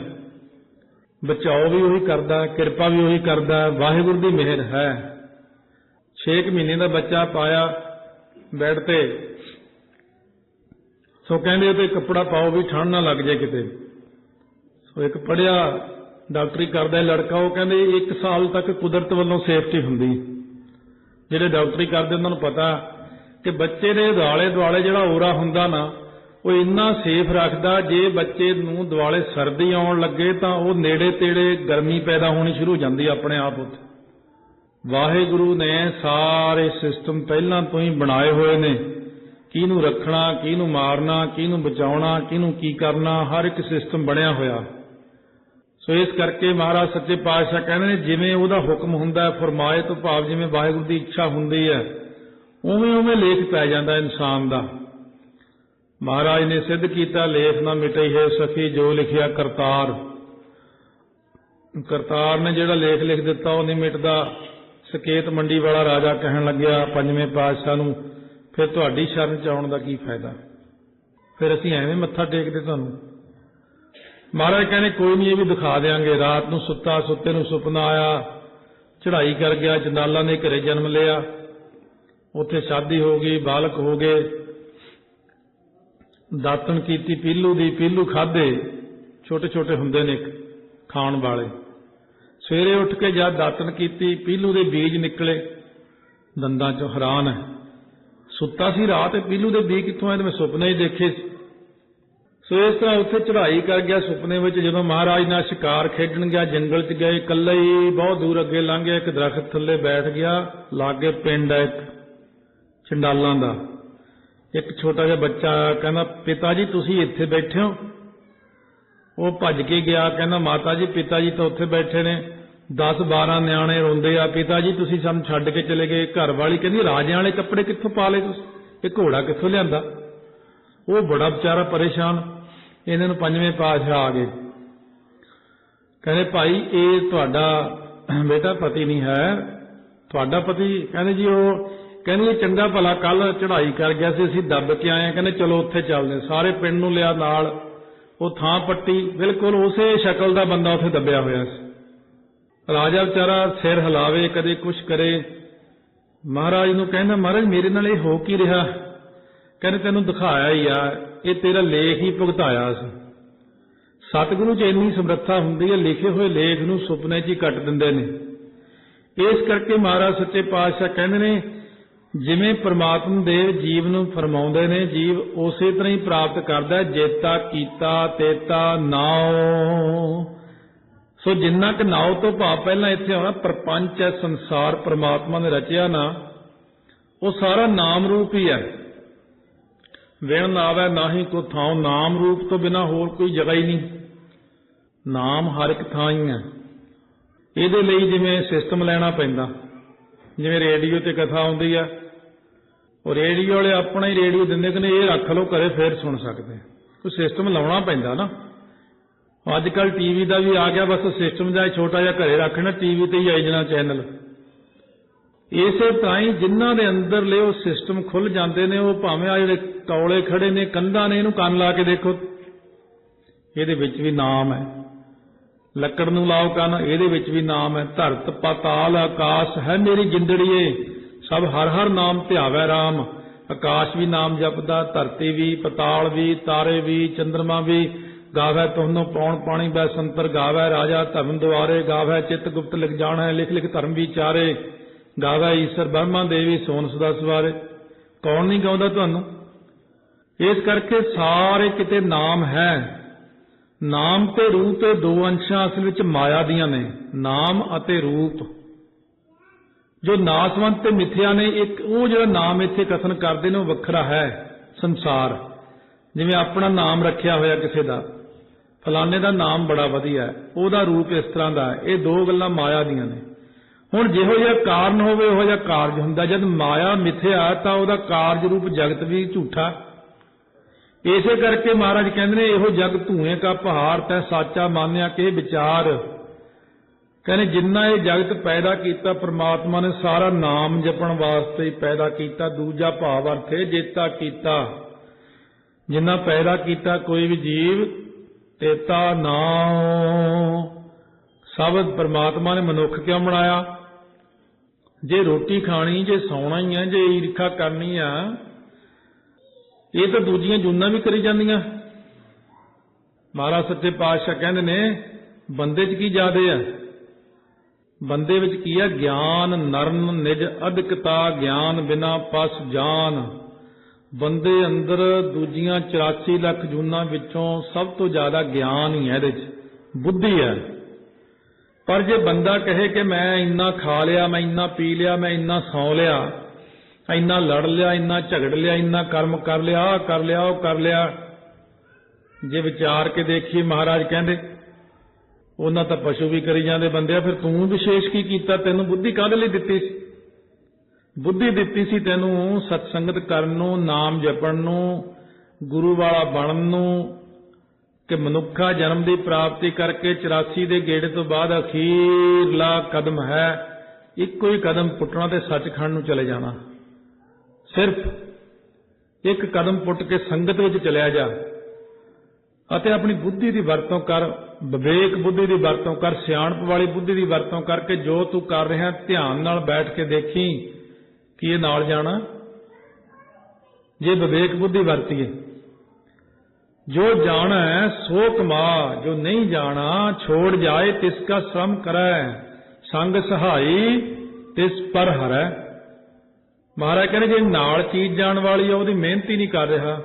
ਬਚਾਓ ਵੀ ਉਹੀ ਕਰਦਾ, ਕਿਰਪਾ ਵੀ ਉਹੀ ਕਰਦਾ, ਵਾਹਿਗੁਰੂ ਦੀ ਮਿਹਰ ਹੈ। 6 ਮਹੀਨੇ ਦਾ ਬੱਚਾ ਪਾਇਆ ਬੈੱਡ ਤੇ। ਸੋ ਕਹਿੰਦੇ ਉਹ ਤੇ ਕੱਪੜਾ ਪਾਓ ਵੀ ਠੰਡ ਨਾ ਲੱਗ ਜਾਏ ਕਿਤੇ। ਸੋ ਇੱਕ ਪੜਿਆ ਡਾਕਟਰੀ ਕਰਦਾ ਲੜਕਾ, ਉਹ ਕਹਿੰਦੇ 1 ਸਾਲ ਤੱਕ ਕੁਦਰਤ ਵੱਲੋਂ ਸੇਫਟੀ ਹੁੰਦੀ। ਜਿਹੜੇ ਡਾਕਟਰੀ ਕਰਦੇ, ਉਹਨਾਂ ਨੂੰ ਪਤਾ ਕਿ ਬੱਚੇ ਦੇ ਦੁਆਲੇ ਦੁਆਲੇ ਜਿਹੜਾ ਔਰਾ ਹੁੰਦਾ ਨਾ, ਉਹ ਇੰਨਾ ਸੇਫ ਰੱਖਦਾ, ਜੇ ਬੱਚੇ ਨੂੰ ਦੁਆਲੇ ਸਰਦੀ ਆਉਣ ਲੱਗੇ ਤਾਂ ਉਹ ਨੇੜੇ ਤੇੜੇ ਗਰਮੀ ਪੈਦਾ ਹੋਣੀ ਸ਼ੁਰੂ ਹੋ ਜਾਂਦੀ ਆਪਣੇ ਆਪ ਉੱਥੇ ਵਾਹਿਗੁਰੂ ਨੇ ਸਾਰੇ ਸਿਸਟਮ ਪਹਿਲਾਂ ਤੋਂ ਹੀ ਬਣਾਏ ਹੋਏ ਨੇ। ਕਿਹਨੂੰ ਰੱਖਣਾ, ਕਿਹਨੂੰ ਮਾਰਨਾ, ਕਿਹਨੂੰ ਬਚਾਉਣਾ, ਕਿਹਨੂੰ ਕੀ ਕਰਨਾ, ਹਰ ਇੱਕ ਸਿਸਟਮ ਬਣਿਆ ਹੋਇਆ। ਸੋ ਇਸ ਕਰਕੇ ਮਹਾਰਾਜ ਸੱਚੇ ਪਾਤਸ਼ਾਹ ਕਹਿੰਦੇ ਨੇ, ਜਿਵੇਂ ਉਹਦਾ ਹੁਕਮ ਹੁੰਦਾ ਹੈ, ਫਰਮਾਏ ਤੋਂ ਭਾਵ ਜਿਵੇਂ ਵਾਹਿਗੁਰੂ ਦੀ ਇੱਛਾ ਹੁੰਦੀ ਹੈ, ਉਵੇਂ ਉਵੇਂ ਲੇਖ ਪੈ ਜਾਂਦਾ ਇਨਸਾਨ ਦਾ। ਮਹਾਰਾਜ ਨੇ ਸਿੱਧ ਕੀਤਾ, ਲੇਖ ਨਾ ਮਿਟਈ ਹੈ ਸਖੀ, ਜੋ ਲਿਖਿਆ ਕਰਤਾਰ। ਕਰਤਾਰ ਨੇ ਜਿਹੜਾ ਲੇਖ ਲਿਖ ਦਿੱਤਾ, ਉਹ ਨਹੀਂ ਮਿਟਦਾ। ਸਕੇਤ ਮੰਡੀ ਵਾਲਾ ਰਾਜਾ ਕਹਿਣ ਲੱਗਿਆ, ਪੰਜਵੇਂ ਪਾਤਸ਼ਾਹ ਨੂੰ ਫਿਰ ਤੁਹਾਡੀ ਸ਼ਰਨ ਚ ਆਉਣ ਦਾ ਕੀ ਫਾਇਦਾ? ਫਿਰ ਅਸੀਂ ਐਵੇਂ ਮੱਥਾ ਟੇਕਦੇ ਤੁਹਾਨੂੰ? ਮਹਾਰਾਜ ਕਹਿੰਦੇ, ਕੋਈ ਨਹੀਂ ਇਹ ਵੀ ਦਿਖਾ ਦੇਾਂਗੇ ਰਾਤ ਨੂੰ ਸੁੱਤਾ, ਸੁੱਤੇ ਨੂੰ ਸੁਪਨਾ ਆਇਆ। ਚੜ੍ਹਾਈ ਕਰ ਗਿਆ ਜੰਦਾਲਾਂ ਨੇ ਘਰੇ ਜਨਮ ਲਿਆ। ਉੱਥੇ ਸ਼ਾਦੀ ਹੋ ਗਈ, ਬਾਲਕ ਹੋ ਗਏ। ਦਾਤਣ ਕੀਤੀ, ਪੀਲੂ ਦੀ ਪੀਲੂ ਖਾਦੇ ਛੋਟੇ ਛੋਟੇ ਹੁੰਦੇ ਨੇ ਖਾਣ ਵਾਲੇ। ਸਵੇਰੇ ਉੱਠ ਕੇ ਜਦ ਦਾਤਣ ਕੀਤੀ, ਪੀਲੂ ਦੇ ਬੀਜ ਨਿਕਲੇ। ਦੰਦਾਂ ਚੋਂ ਹੈਰਾਨ ਹੈ। ਸੁੱਤਾ ਸੀ ਰਾਤ ਪੀਲੂ ਦੇ ਬੀਜ ਕਿੱਥੋਂ ਆਏ ਤੇ ਮੈਂ ਸੁਪਨੇ ਹੀ ਦੇਖੇ ਸੀ। ਸੋ ਇਸ ਤਰ੍ਹਾਂ ਉੱਥੇ ਚੜ੍ਹਾਈ ਕਰ ਗਿਆ ਸੁਪਨੇ ਵਿੱਚ, ਜਦੋਂ ਮਹਾਰਾਜ ਨਾਲ ਸ਼ਿਕਾਰ ਖੇਡਣ ਗਿਆ, ਜੰਗਲ 'ਚ ਗਏ, ਇਕੱਲੇ ਹੀ ਬਹੁਤ ਦੂਰ ਅੱਗੇ ਲੰਘ ਗਿਆ, ਇੱਕ ਦਰਖਤ ਥੱਲੇ ਬੈਠ ਗਿਆ, ਲਾਗੇ ਪਿੰਡ ਹੈ ਇੱਕ, ਚੰਡਾਲਾਂ ਦਾ। ਇੱਕ ਛੋਟਾ ਜਿਹਾ ਬੱਚਾ ਕਹਿੰਦਾ, ਪਿਤਾ ਜੀ, ਤੁਸੀਂ ਇੱਥੇ ਬੈਠੇ ਹੋ? ਉਹ ਭੱਜ ਕੇ ਗਿਆ, ਕਹਿੰਦਾ, ਮਾਤਾ ਜੀ, ਪਿਤਾ ਜੀ ਤਾਂ ਉੱਥੇ ਬੈਠੇ ਨੇ। 10 12 ਨਿਆਣੇ ਰੋਂਦੇ ਆ, ਪਿਤਾ ਜੀ, ਤੁਸੀਂ ਸਾਨੂੰ ਛੱਡ ਕੇ ਚਲੇ ਗਏ, ਘਰ ਵਾਲੀ ਕਹਿੰਦੀ, ਰਾਜਿਆਂ ਵਾਲੇ ਕੱਪੜੇ ਕਿੱਥੋਂ ਪਾ ਲਏ ਤੁਸੀਂ? ਇਹ ਘੋੜਾ ਕਿੱਥੋਂ ਲਿਆਂਦਾ? ਉਹ ਬੜਾ ਵਿਚਾਰਾ ਪਰੇਸ਼ਾਨ, ਇਹਨਾਂ ਨੂੰ ਪੰਜਵੇਂ ਪਾਤਸ਼ਾਹ ਆ ਗਏ। ਕਹਿੰਦੇ, ਭਾਈ, ਇਹ ਤੁਹਾਡਾ ਬੇਟਾ ਪਤੀ ਨਹੀਂ ਹੈ। ਤੁਹਾਡਾ ਪਤੀ? ਕਹਿੰਦੇ, ਜੀ, ਉਹ ਕਹਿੰਦੇ, ਇਹ ਚੰਗਾ ਭਲਾ ਕੱਲ ਚੜ੍ਹਾਈ ਕਰ ਗਿਆ ਸੀ, ਅਸੀਂ ਦੱਬ ਕੇ ਆਏ ਹਾਂ। ਕਹਿੰਦੇ, ਚਲੋ, ਉੱਥੇ ਚੱਲਦੇ ਸਾਰੇ ਪਿੰਡ ਨੂੰ ਲਿਆ ਨਾਲ, ਉਹ ਥਾਂ ਪੱਟੀ, ਬਿਲਕੁਲ ਉਸੇ ਸ਼ਕਲ ਦਾ ਬੰਦਾ ਉੱਥੇ ਦੱਬਿਆ ਹੋਇਆ ਸੀ। ਰਾਜਾ ਵਿਚਾਰਾ ਸਿਰ ਹਿਲਾਵੇ, ਕਦੇ ਕੁਛ ਕਰੇ। ਮਹਾਰਾਜ ਨੂੰ ਕਹਿੰਦਾ, ਮਹਾਰਾਜ, ਮੇਰੇ ਨਾਲ ਇਹ ਹੋ ਕੀ ਰਿਹਾ? ਕਹਿੰਦੇ, ਤੈਨੂੰ ਦਿਖਾਇਆ ਹੀ ਆ, ਇਹ ਤੇਰਾ ਲੇਖ ਹੀ ਭੁਗਤਾਇਆ ਸੀ। ਸਤਿਗੁਰੂ 'ਚ ਇੰਨੀ ਸਮਰੱਥਾ ਹੁੰਦੀ ਹੈ, ਲਿਖੇ ਹੋਏ ਲੇਖ ਨੂੰ ਸੁਪਨੇ 'ਚ ਹੀ ਕੱਟ ਦਿੰਦੇ ਨੇ। ਇਸ ਕਰਕੇ ਮਹਾਰਾਜ ਸੱਚੇ ਪਾਤਸ਼ਾਹ ਕਹਿੰਦੇ ਨੇ, ਜਿਵੇਂ ਪ੍ਰਮਾਤਮਾ ਦੇਵ ਜੀਵ ਨੂੰ ਫਰਮਾਉਂਦੇ ਨੇ, ਜੀਵ ਉਸੇ ਤਰ੍ਹਾਂ ਹੀ ਪ੍ਰਾਪਤ ਕਰਦਾ ਜੇਤਾ ਕੀਤਾ ਤੇਤਾ ਨਾਉ। ਸੋ ਜਿੰਨਾ ਕਿ ਨਾਉ ਤੋਂ ਭਾਵ ਪਹਿਲਾਂ ਇੱਥੇ ਆਉਣਾ, ਪ੍ਰਪੰਚ ਹੈ, ਸੰਸਾਰ, ਪ੍ਰਮਾਤਮਾ ਨੇ ਰਚਿਆ ਨਾ, ਉਹ ਸਾਰਾ ਨਾਮ ਰੂਪ ਹੀ ਹੈ। ਵਿਣ ਨਾ ਹੀ ਕੋ ਥਾਉ, ਨਾਮ ਰੂਪ ਤੋਂ ਬਿਨਾ ਹੋਰ ਕੋਈ ਜਗ੍ਹਾ ਹੀ ਨਹੀਂ। ਨਾਮ ਹਰ ਇੱਕ ਥਾਂ ਹੀ ਹੈ। ਇਹਦੇ ਲਈ ਜਿਵੇਂ ਸਿਸਟਮ ਲੈਣਾ ਪੈਂਦਾ। ਜਿਵੇਂ ਰੇਡੀਓ ਤੇ ਕਥਾ ਆਉਂਦੀ ਆ ਉਹ ਰੇਡੀਓ ਵਾਲੇ ਆਪਣਾ ਹੀ ਰੇਡੀਓ ਦਿੰਦੇ ਕਿ ਇਹ ਰੱਖ ਲਓ, ਘਰੇ ਫੇਰ ਸੁਣ ਸਕਦੇ। ਕੋਈ ਸਿਸਟਮ ਲਾਉਣਾ ਪੈਂਦਾ ਨਾ। ਅੱਜ ਕੱਲ ਟੀਵੀ ਦਾ ਵੀ ਆ ਗਿਆ, ਬਸ ਸਿਸਟਮ ਜਾਂ ਛੋਟਾ ਜਿਹਾ ਘਰੇ ਰੱਖਣਾ, ਟੀਵੀ ਤੇ ਹੀ ਆਈ ਜਾਣਾ ਚੈਨਲ ਇਸੇ ਤਰ੍ਹਾਂ ਹੀ ਜਿਨ੍ਹਾਂ ਦੇ ਅੰਦਰਲੇ ਉਹ ਸਿਸਟਮ ਖੁੱਲ ਜਾਂਦੇ ਨੇ, ਉਹ ਭਾਵੇਂ ਆ ਜਿਹੜੇ ਕੌਲੇ ਖੜੇ ਨੇ, ਕੰਧਾਂ ਨੇ, ਇਹਨੂੰ ਕੰਨ ਲਾ ਕੇ ਦੇਖੋ। ਇਹਦੇ ਵਿੱਚ ਵੀ ਨਾਮ ਹੈ। ਲੱਕੜ ਨੂੰ ਲਾਓ ਕੰਨ, ਇਹਦੇ ਵਿੱਚ ਵੀ ਨਾਮ ਹੈ। ਧਰਤ, ਪਤਾਲ, ਆਕਾਸ਼, ਹੈ ਮੇਰੀ ਜਿੰਦੜੀਏ। ਸਭ ਹਰ ਹਰ ਨਾਮ ਧਿਆਵੈ RAM ਆਕਾਸ਼ ਵੀ ਨਾਮ ਜਪਦਾ, ਧਰਤੀ ਵੀ, ਪਤਾਲ ਵੀ, ਤਾਰੇ ਵੀ ਚੰ드ਰਮਾ ਵੀ। ਗਾਵੈ ਤੁਹਾਨੂੰ ਪੌਣ ਪਾਣੀ ਬੈ ਸੰਤਰ ਗਾਵੈ ਰਾਜਾ ਧਰਮ ਦੁਆਰੇ, ਗਾਵੈ ਚਿੱਤ ਗੁਪਤ ਲਿਖ ਜਾਣੈ, ਲਿਖ ਲਿਖ ਧਰਮ ਵਿਚਾਰੇ। ਗਾਵੈ ਈਸ਼ਰ ਬ੍ਰਹਮਾ ਦੇਵੀ ਸੋਨ ਸਦਾ ਸਵਾਰੇ। ਕੌਣ ਨਹੀਂ ਗਾਉਂਦਾ ਤੁਹਾਨੂੰ? ਇਸ ਕਰਕੇ ਸਾਰੇ ਕਿਤੇ ਨਾਮ ਹੈ। ਨਾਮ ਤੇ ਰੂਪ ਤੇ ਦੋ ਅੰਸ਼ਾਂ ਅਸਲ ਵਿੱਚ ਮਾਇਆ ਦੀਆਂ ਨੇ, ਨਾਮ ਅਤੇ ਰੂਪ। ਜੋ ਨਾਸਵੰਤ ਤੇ ਮਿੱਥਿਆ ਨੇ, ਇੱਕ ਉਹ ਜਿਹੜਾ ਨਾਮ ਇੱਥੇ ਕਥਨ ਕਰਦੇ ਨੇ, ਉਹ ਵੱਖਰਾ ਹੈ, ਸੰਸਾਰ। ਜਿਵੇਂ ਆਪਣਾ ਨਾਮ ਰੱਖਿਆ ਹੋਇਆ ਕਿਸੇ ਦਾ। ਫਲਾਣੇ ਦਾ ਨਾਮ ਬੜਾ ਵਧੀਆ ਉਹਦਾ ਰੂਪ ਇਸ ਤਰ੍ਹਾਂ ਦਾ ਇਹ ਦੋ ਗੱਲਾਂ ਮਾਇਆ ਦੀਆਂ ਨੇ। ਹੁਣ ਜਿਹੋ ਜਿਹਾ ਕਾਰਨ ਹੋਵੇ, ਉਹੋ ਜਿਹਾ ਕਾਰਜ ਹੁੰਦਾ। ਜਦ ਮਾਇਆ ਮਿਥਿਆ ਤਾਂ ਉਹਦਾ ਕਾਰਜ ਰੂਪ ਜਗਤ ਵੀ ਝੂਠਾ। ਇਸੇ ਕਰਕੇ ਮਹਾਰਾਜ ਕਹਿੰਦੇ ਨੇ, ਇਹੋ ਜਗ ਧੂਏ ਕਾ ਪਹਾੜ, ਤੈ ਸਾਚਾ ਮਾਨਿਆ ਕੇ ਵਿਚਾਰ। ਕਹਿੰਦੇ, ਜਿੰਨਾ ਇਹ ਜਗਤ ਪੈਦਾ ਕੀਤਾ, ਪ੍ਰਮਾਤਮਾ ਨੇ ਸਾਰਾ ਨਾਮ ਜਪਣ ਵਾਸਤੇ ਹੀ ਪੈਦਾ ਕੀਤਾ, ਦੂਜਾ ਭਾਵ ਅਰਥ ਹੈ ਜੇਤਾ ਕੀਤਾ। ਜਿੰਨਾ ਪੈਦਾ ਕੀਤਾ, ਕੋਈ ਵੀ ਜੀਵ ਤੇਤਾ ਨਾਮ ਸਭ ਪ੍ਰਮਾਤਮਾ ਨੇ ਮਨੁੱਖ ਕਿਉਂ ਬਣਾਇਆ? ਜੇ ਰੋਟੀ ਖਾਣੀ, ਜੇ ਸੌਣਾ ਹੀ ਆ, ਜੇ ਈਰਖਾ ਕਰਨੀ ਆ, ਇਹ ਤਾਂ ਦੂਜੀਆਂ ਜੁਨਾਂ ਵੀ ਕਰੀ ਜਾਂਦੀਆਂ। ਮਹਾਰਾਜ ਸੱਚੇ ਪਾਤਸ਼ਾਹ ਕਹਿੰਦੇ ਨੇ, ਬੰਦੇ 'ਚ ਕੀ ਜਾਦੇ ਆ? ਬੰਦੇ ਵਿੱਚ ਕੀ ਆ? ਗਿਆਨ ਨਰਨ ਨਿਜ ਅਧਿਕਤਾ, ਗਿਆਨ ਬਿਨਾ ਪਸ ਜਾਨ। ਬੰਦੇ ਅੰਦਰ ਦੂਜੀਆਂ 84 ਲੱਖ ਜੂਨਾਂ ਵਿੱਚੋਂ ਸਭ ਤੋਂ ਜ਼ਿਆਦਾ ਗਿਆਨ ਹੀ ਹੈ ਇਹਦੇ 'ਚ, ਬੁੱਧੀ ਹੈ। ਪਰ ਜੇ ਬੰਦਾ ਕਹੇ ਕਿ ਮੈਂ ਇੰਨਾ ਖਾ ਲਿਆ, ਮੈਂ ਇੰਨਾ ਪੀ ਲਿਆ, ਮੈਂ ਇੰਨਾ ਸੌ ਲਿਆ, ਇੰਨਾ ਲੜ ਲਿਆ, ਇੰਨਾ ਝਗੜ ਲਿਆ, ਇੰਨਾ ਕਰਮ ਕਰ ਲਿਆ, ਆਹ ਕਰ ਲਿਆ, ਉਹ ਕਰ ਲਿਆ, ਜੇ ਵਿਚਾਰ ਕੇ ਦੇਖੀਏ ਮਹਾਰਾਜ ਕਹਿੰਦੇ, ਉਹਨਾਂ ਤਾਂ ਪਸ਼ੂ ਵੀ ਕਰੀ ਜਾਂਦੇ ਬੰਦਿਆ ਫਿਰ ਤੂੰ ਵਿਸ਼ੇਸ਼ ਕੀ ਕੀਤਾ, ਤੈਨੂੰ ਬੁੱਧੀ ਕਾਹਦੇ ਲਈ ਦਿੱਤੀ ਸੀ? ਬੁੱਧੀ ਦਿੱਤੀ ਸੀ ਤੈਨੂੰ, ਸਤਸੰਗਤ ਕਰਨ ਨੂੰ, ਨਾਮ ਜਪਣ ਨੂੰ, ਗੁਰੂ ਵਾਲਾ ਬਣਨ ਨੂੰ, ਕਿ ਮਨੁੱਖਾ ਜਨਮ ਦੀ ਪ੍ਰਾਪਤੀ ਕਰਕੇ 84 ਦੇ ਗੇੜੇ ਤੋਂ ਬਾਅਦ ਅਖੀਰਲਾ ਕਦਮ ਹੈ। ਇੱਕੋ ਹੀ ਕਦਮ ਪੁੱਟਣਾ ਤੇ ਸੱਚਖੰਡ ਨੂੰ ਚਲੇ ਜਾਣਾ। ਸਿਰਫ ਇੱਕ ਕਦਮ ਪੁੱਟ ਕੇ ਸੰਗਤ ਵਿੱਚ ਚਲਿਆ ਜਾ ਅਤੇ ਆਪਣੀ ਬੁੱਧੀ ਦੀ ਵਰਤੋਂ ਕਰ, ਵਿਵੇਕ ਬੁੱਧੀ ਦੀ ਵਰਤੋਂ ਕਰ, ਸਿਆਣਪ ਵਾਲੀ ਬੁੱਧੀ ਦੀ ਵਰਤੋਂ ਕਰਕੇ ਜੋ ਤੂੰ ਕਰ ਰਿਹਾ, ਧਿਆਨ ਨਾਲ ਬੈਠ ਕੇ ਦੇਖੀ ਕੀ ਇਹ ਨਾਲ ਜਾਣਾ? ਜੇ ਵਿਵੇਕ ਬੁੱਧੀ ਵਰਤੀਏ। ਜੋ ਜਾਣਾ, ਸੋ ਕਮਾ, ਜੋ ਨਹੀਂ ਜਾਣਾ, ਛੋੜ ਜਾਏ, ਤਿਸ ਕਾ ਸ਼ਰਮ ਕਰੈ। ਸੰਗ ਸਹਾਈ, ਤਿਸ ਪਰ ਹਰੈ। ਮਹਾਰਾਜ ਕਹਿੰਦੇ, ਜੇ ਨਾਲ ਚੀਜ਼ ਜਾਣ ਵਾਲੀ ਆ, ਉਹਦੀ ਮਿਹਨਤ ਹੀ ਨਹੀਂ ਕਰ ਰਿਹਾ।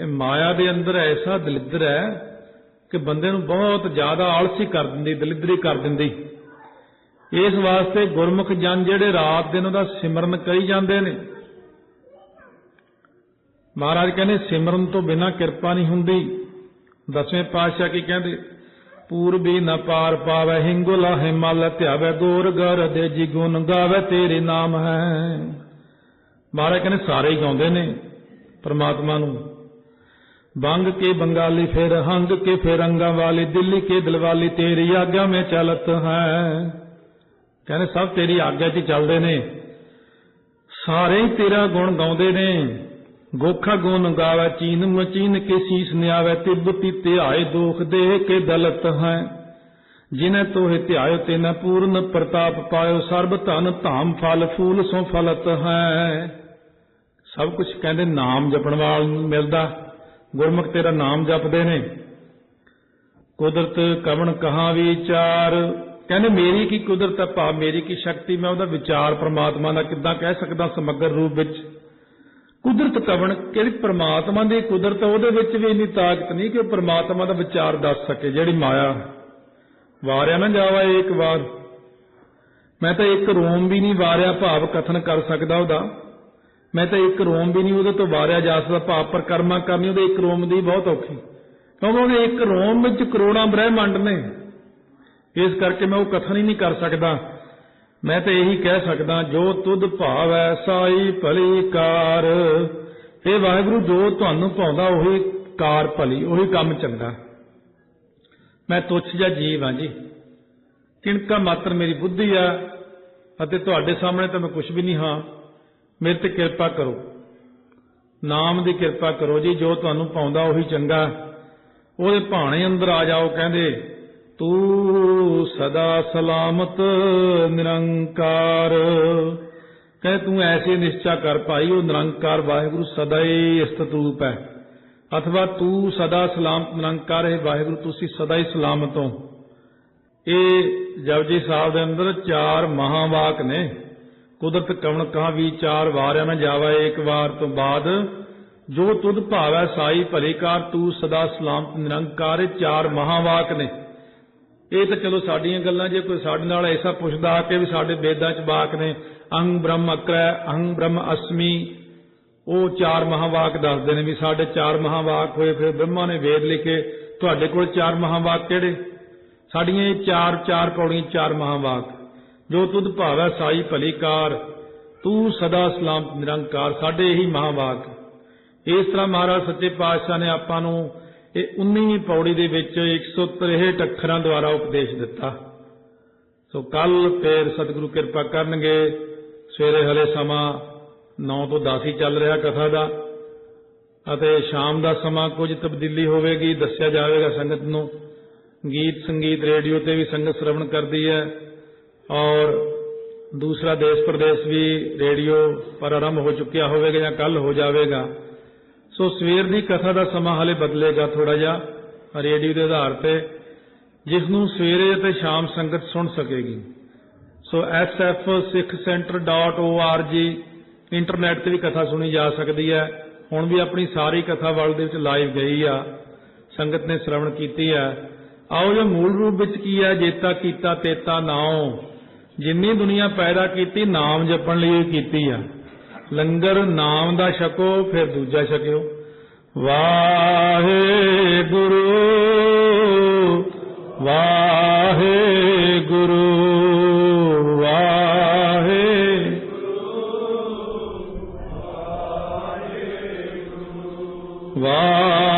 ਇਹ ਮਾਇਆ ਦੇ ਅੰਦਰ ਐਸਾ ਦਲਿੱਦਰ ਹੈ ਕਿ ਬੰਦੇ ਨੂੰ ਬਹੁਤ ਜ਼ਿਆਦਾ ਆਲਸੀ ਕਰ ਦਿੰਦੀ, ਦਲਿੱਦਰੀ ਕਰ ਦਿੰਦੀ। ਇਸ ਵਾਸਤੇ ਗੁਰਮੁਖ ਜਨ ਜਿਹੜੇ ਰਾਤ ਦਿਨ ਉਹਦਾ ਸਿਮਰਨ ਕਰੀ ਜਾਂਦੇ ਨੇ। ਮਹਾਰਾਜ ਕਹਿੰਦੇ, ਸਿਮਰਨ ਤੋਂ ਬਿਨਾ ਕਿਰਪਾ ਨਹੀਂ ਹੁੰਦੀ। ਦਸਵੇਂ ਪਾਤਸ਼ਾਹ ਕੀ ਕਹਿੰਦੇ, ਪੂਰਬੀ ਨ ਪਾਰ ਪਾਵੇ ਹਿੰਗੁਲਾ ਹਿਮਲ ਧਿਆਵੇ ਗੋਰ ਗਰ ਦੇ ਜੀ ਗੁਣ ਗਾਵੇ ਤੇਰੇ ਨਾਮ ਹੈ। ਮਹਾਰਾਜ ਕਹਿੰਦੇ, ਸਾਰੇ ਹੀ ਗਾਉਂਦੇ ਨੇ ਪਰਮਾਤਮਾ ਨੂੰ। ਬੰਗ ਕੇ ਬੰਗਾਲੀ ਫਿਰ ਹੰਗ ਕੇ ਫਿਰ ਅੰਗਾ ਵਾਲੀ, ਦਿੱਲੀ ਕੇ ਦਿਲਵਾਲੀ, ਤੇਰੀ ਆਗਿਆ ਮੇ ਚਲਤ ਹੈ। ਕਹਿੰਦੇ, ਸਭ ਤੇਰੀ ਆਗਿਆ 'ਚ ਚੱਲਦੇ ਨੇ। ਸਾਰੇ ਹੀ ਤੇਰਾ ਗੁਣ ਗਾਉਂਦੇ ਨੇ। ਗੋਖਾ ਗੁਣ ਗਾਵੇ, ਚੀਨ ਮਚੀਨ ਕੇ ਸੀਸ ਨਿਆਵੇ ਤਿੱਬਤੀ ਧਿਆਏ ਦੋਖ ਦੇ ਕੇ ਦਲਤ ਹੈ। ਜਿਨੇ ਤੋਹਿ ਧਿਆਇਓ ਤੇ ਪੂਰਨ ਪ੍ਰਤਾਪ ਪਾਇਓ। ਸਰਬ ਧਨ, ਧਾਮ, ਫਲ, ਫੂਲ, ਸੋ ਫਲਤ ਹੈ। ਸਭ ਕੁਝ ਕਹਿੰਦੇ, ਨਾਮ ਜਪਣ ਵਾਲ ਨੂੰ ਮਿਲਦਾ। ਗੁਰਮੁਖ ਤੇਰਾ ਨਾਮ ਜਪਦੇ ਨੇ। ਕੁਦਰਤ ਕਵਣ ਕਹਾ ਵਿਚਾਰ? ਕਹਿੰਦੇ ਮੇਰੀ ਕੀ ਕੁਦਰਤ ਹੈ ਭਾਵ, ਮੇਰੀ ਕੀ ਸ਼ਕਤੀ, ਮੈਂ ਉਹਦਾ ਵਿਚਾਰ ਪ੍ਰਮਾਤਮਾ ਦਾ ਕਿੱਦਾਂ ਕਹਿ ਸਕਦਾ ਸਮਗਰ ਰੂਪ ਵਿੱਚ? ਕੁਦਰਤ ਕਵਣ, ਕਿਹੜੀ ਪ੍ਰਮਾਤਮਾ ਦੀ ਕੁਦਰਤ ਉਹਦੇ ਵਿੱਚ ਵੀ ਇੰਨੀ ਤਾਕਤ ਨਹੀਂ ਕਿ ਉਹ ਪ੍ਰਮਾਤਮਾ ਦਾ ਵਿਚਾਰ ਦੱਸ ਸਕੇ, ਜਿਹੜੀ ਮਾਇਆ। ਵਾਰਿਆ ਨਾ ਜਾਵਾ ਇੱਕ ਵਾਰ। ਮੈਂ ਤਾਂ ਇੱਕ ਰੋਮ ਵੀ ਨਹੀਂ ਵਾਰਿਆ ਭਾਵ ਕਥਨ ਕਰ ਸਕਦਾ ਉਹਦਾ। ਮੈਂ ਤਾਂ ਇੱਕ ਰੋਮ ਵੀ ਨਹੀਂ ਉਹਦੇ ਤੋਂ ਵਾਰਿਆ ਜਾ ਸਕਦਾ ਭਾਵ ਪਰਕਰਮਾ ਕਰਨੀ ਉਹਦੇ ਇੱਕ ਰੋਮ ਦੀ ਬਹੁਤ ਔਖੀ। ਕਿਉਂਕਿ ਉਹਦੇ ਇੱਕ ਰੋਮ ਵਿੱਚ ਕਰੋੜਾਂ ਬ੍ਰਹਿਮੰਡ ਨੇ। ਇਸ ਕਰਕੇ ਮੈਂ ਉਹ ਕਥਨ ਹੀ ਨਹੀਂ ਕਰ ਸਕਦਾ। ਮੈਂ ਤਾਂ ਇਹੀ ਕਹਿ ਸਕਦਾ, ਜੋ ਤੁਧ ਭਾਵੈ ਸਾਈ ਭਲੀ ਕਾਰ। ਇਹ ਵਾਹਿਗੁਰੂ, ਜੋ ਤੁਹਾਨੂੰ ਭਾਉਂਦਾ, ਉਹੀ ਕਾਰ ਭਲੀ, ਉਹੀ ਕੰਮ ਚੰਗਾ। ਮੈਂ ਤੁੱਛ ਜਾਂ ਜੀਵ ਹਾਂ ਜੀ। ਕਿਣਕਾ ਮਾਤਰ ਮੇਰੀ ਬੁੱਧੀ ਆ, ਅਤੇ ਤੁਹਾਡੇ ਸਾਹਮਣੇ ਤਾਂ ਮੈਂ ਕੁਝ ਵੀ ਨਹੀਂ ਹਾਂ। ਮੇਰੇ ਤੇ ਕਿਰਪਾ ਕਰੋ। ਨਾਮ ਦੀ ਕਿਰਪਾ ਕਰੋ ਜੀ, ਜੋ ਤੁਹਾਨੂੰ ਪਾਉਂਦਾ ਉਹੀ ਚੰਗਾ। ਉਹਦੇ ਭਾਣੇ ਅੰਦਰ ਆ ਜਾਓ, ਕਹਿੰਦੇ ਤੂੰ ਸਦਾ ਸਲਾਮਤ ਨਿਰੰਕਾਰ ਕਹੇ ਤੂੰ ਐਸੇ ਨਿਸ਼ਚਾ ਕਰ ਭਾਈ ਉਹ ਨਿਰੰਕਾਰ ਵਾਹਿਗੁਰੂ ਸਦਾ ਹੀ ਸਤਰੂਪ ਹੈ ਅਥਵਾ ਤੂੰ ਸਦਾ ਸਲਾਮਤ ਨਿਰੰਕਾਰ ਹੈ ਵਾਹਿਗੁਰੂ ਤੁਸੀਂ ਸਦਾ ਹੀ ਸਲਾਮਤ ਹੋ ਇਹ ਜਪਜੀ ਸਾਹਿਬ ਦੇ ਅੰਦਰ ਚਾਰ ਮਹਾਵਾਕ ਨੇ ਕੁਦਰਤ ਕਵਣ ਕਹਾ ਵਿਚਾਰ ਵਾਰਿਆ ਨਾ ਜਾਵਾ ਇੱਕ ਵਾਰ ਤੋਂ ਬਾਅਦ ਜੋ ਤੁਧ ਭਾਵੈ ਸਾਈ ਭਲੇਕਾਰ ਤੂੰ ਸਦਾ ਸਲਾਮਤ ਨਿਰੰਕਾਰ ਚਾਰ ਮਹਾਵਾਕ ਨੇ ਇਹ ਤਾਂ ਚਲੋ ਸਾਡੀਆਂ ਗੱਲਾਂ, ਜੇ ਕੋਈ ਸਾਡੇ ਨਾਲ ਐਸਾ ਪੁੱਛਦਾ ਆ ਕੇ ਵੀ ਸਾਡੇ ਵੇਦਾਂ ਚ ਵਾਕ ਨੇ, ਅੰਗ ਬ੍ਰਹਮ ਅਕਰੈ ਅਹੰ ਬ੍ਰਹਮ ਅਸਮੀ, ਉਹ ਚਾਰ ਮਹਾਵਾਕ ਦੱਸਦੇ ਨੇ ਵੀ ਸਾਡੇ ਚਾਰ ਮਹਾਵਾਕ ਹੋਏ, ਫਿਰ ਬ੍ਰਹਮਾ ਨੇ ਵੇਦ ਲਿਖੇ, ਤੁਹਾਡੇ ਕੋਲ ਚਾਰ ਮਹਾਵਾਕ ਕਿਹੜੇ? ਸਾਡੀਆਂ ਇਹ ਚਾਰ ਚਾਰ ਪੌੜੀਆਂ, ਚਾਰ ਮਹਾਵਾਕ। ਜੋ ਤੁਧ ਭਾਵੈ ਸਾਈ ਭਲੀਕਾਰ ਤੂੰ ਸਦਾ ਸਲਾਮ ਨਿਰੰਕਾਰ, ਸਾਡੇ ਇਹੀ ਮਹਾਵਾਕ। ਇਸ ਤਰ੍ਹਾਂ ਮਹਾਰਾਜ ਸੱਚੇ ਪਾਤਸ਼ਾਹ ਨੇ ਆਪਾਂ ਨੂੰ ਇਹ 19ਵੀਂ ਪੌੜੀ ਦੇ ਵਿੱਚ 163 ਅੱਖਰਾਂ ਦੁਆਰਾ ਉਪਦੇਸ਼ ਦਿੱਤਾ। ਸੋ ਕੱਲ ਫੇਰ ਸਤਿਗੁਰੂ ਕਿਰਪਾ ਕਰਨਗੇ। ਸਵੇਰੇ ਹਲੇ ਸਮਾਂ 9 ਤੋਂ 10 ਹੀ ਚੱਲ ਰਿਹਾ ਕਥਾ ਦਾ। ਅਤੇ ਸ਼ਾਮ ਦਾ ਸਮਾਂ ਕੁਝ ਤਬਦੀਲੀ ਹੋਵੇਗੀ, ਦੱਸਿਆ ਜਾਵੇਗਾ ਸੰਗਤ ਨੂੰ। ਗੀਤ ਸੰਗੀਤ ਰੇਡੀਓ ਤੇ ਵੀ ਸੰਗਤ ਸ਼ਰਵਣ ਕਰਦੀ ਹੈ। ਔਰ ਦੂਸਰਾ ਦੇਸ਼ ਪ੍ਰਦੇਸ਼ ਵੀ ਰੇਡੀਓ ਪਰ ਆਰੰਭ ਹੋ ਚੁੱਕਿਆ ਹੋਵੇਗਾ ਜਾਂ ਕੱਲ ਹੋ ਜਾਵੇਗਾ। ਸੋ ਸਵੇਰ ਦੀ ਕਥਾ ਦਾ ਸਮਾਂ ਹਲੇ ਬਦਲੇਗਾ ਥੋੜਾ ਜਿਹਾ, ਰੇਡੀਓ ਦੇ ਆਧਾਰ ਤੇ ਜਿਸ ਨੂੰ ਸਵੇਰੇ ਅਤੇ ਸ਼ਾਮ ਸੰਗਤ ਸੁਣ ਸਕੇਗੀ। ਸੋ sfsikhcenter.org ਇੰਟਰਨੈਟ ਤੇ ਵੀ ਕਥਾ ਸੁਣੀ ਜਾ ਸਕਦੀ ਹੈ। ਹੁਣ ਵੀ ਆਪਣੀ ਸਾਰੀ ਕਥਾ ਵਰਲਡ ਦੇ ਵਿੱਚ ਲਾਈਵ ਗਈ ਆ। ਸੰਗਤ ਨੇ ਸ਼ਰਵਣ ਕੀਤੀ ਹੈ। ਆਓ ਜੋ ਮੂਲ ਰੂਪ ਵਿੱਚ ਕੀ ਹੈ? ਜੇਤਾ ਕੀਤਾ ਤੇਤਾ ਨਾਉ। ਜਿੰਨੀ ਦੁਨੀਆ ਪੈਦਾ ਕੀਤੀ, ਨਾਮ ਜਪਣ ਲਈ ਕੀਤੀ ਆ। ਲੰਗਰ ਨਾਮ ਦਾ ਛਕੋ ਫਿਰ ਦੂਜਾ ਛਕਿਓ। ਵਾਹਿਗੁਰੂ ਵਾਹਿਗੁਰੂ ਵਾਹਿ ਵਾਹਿਗੁਰੂ।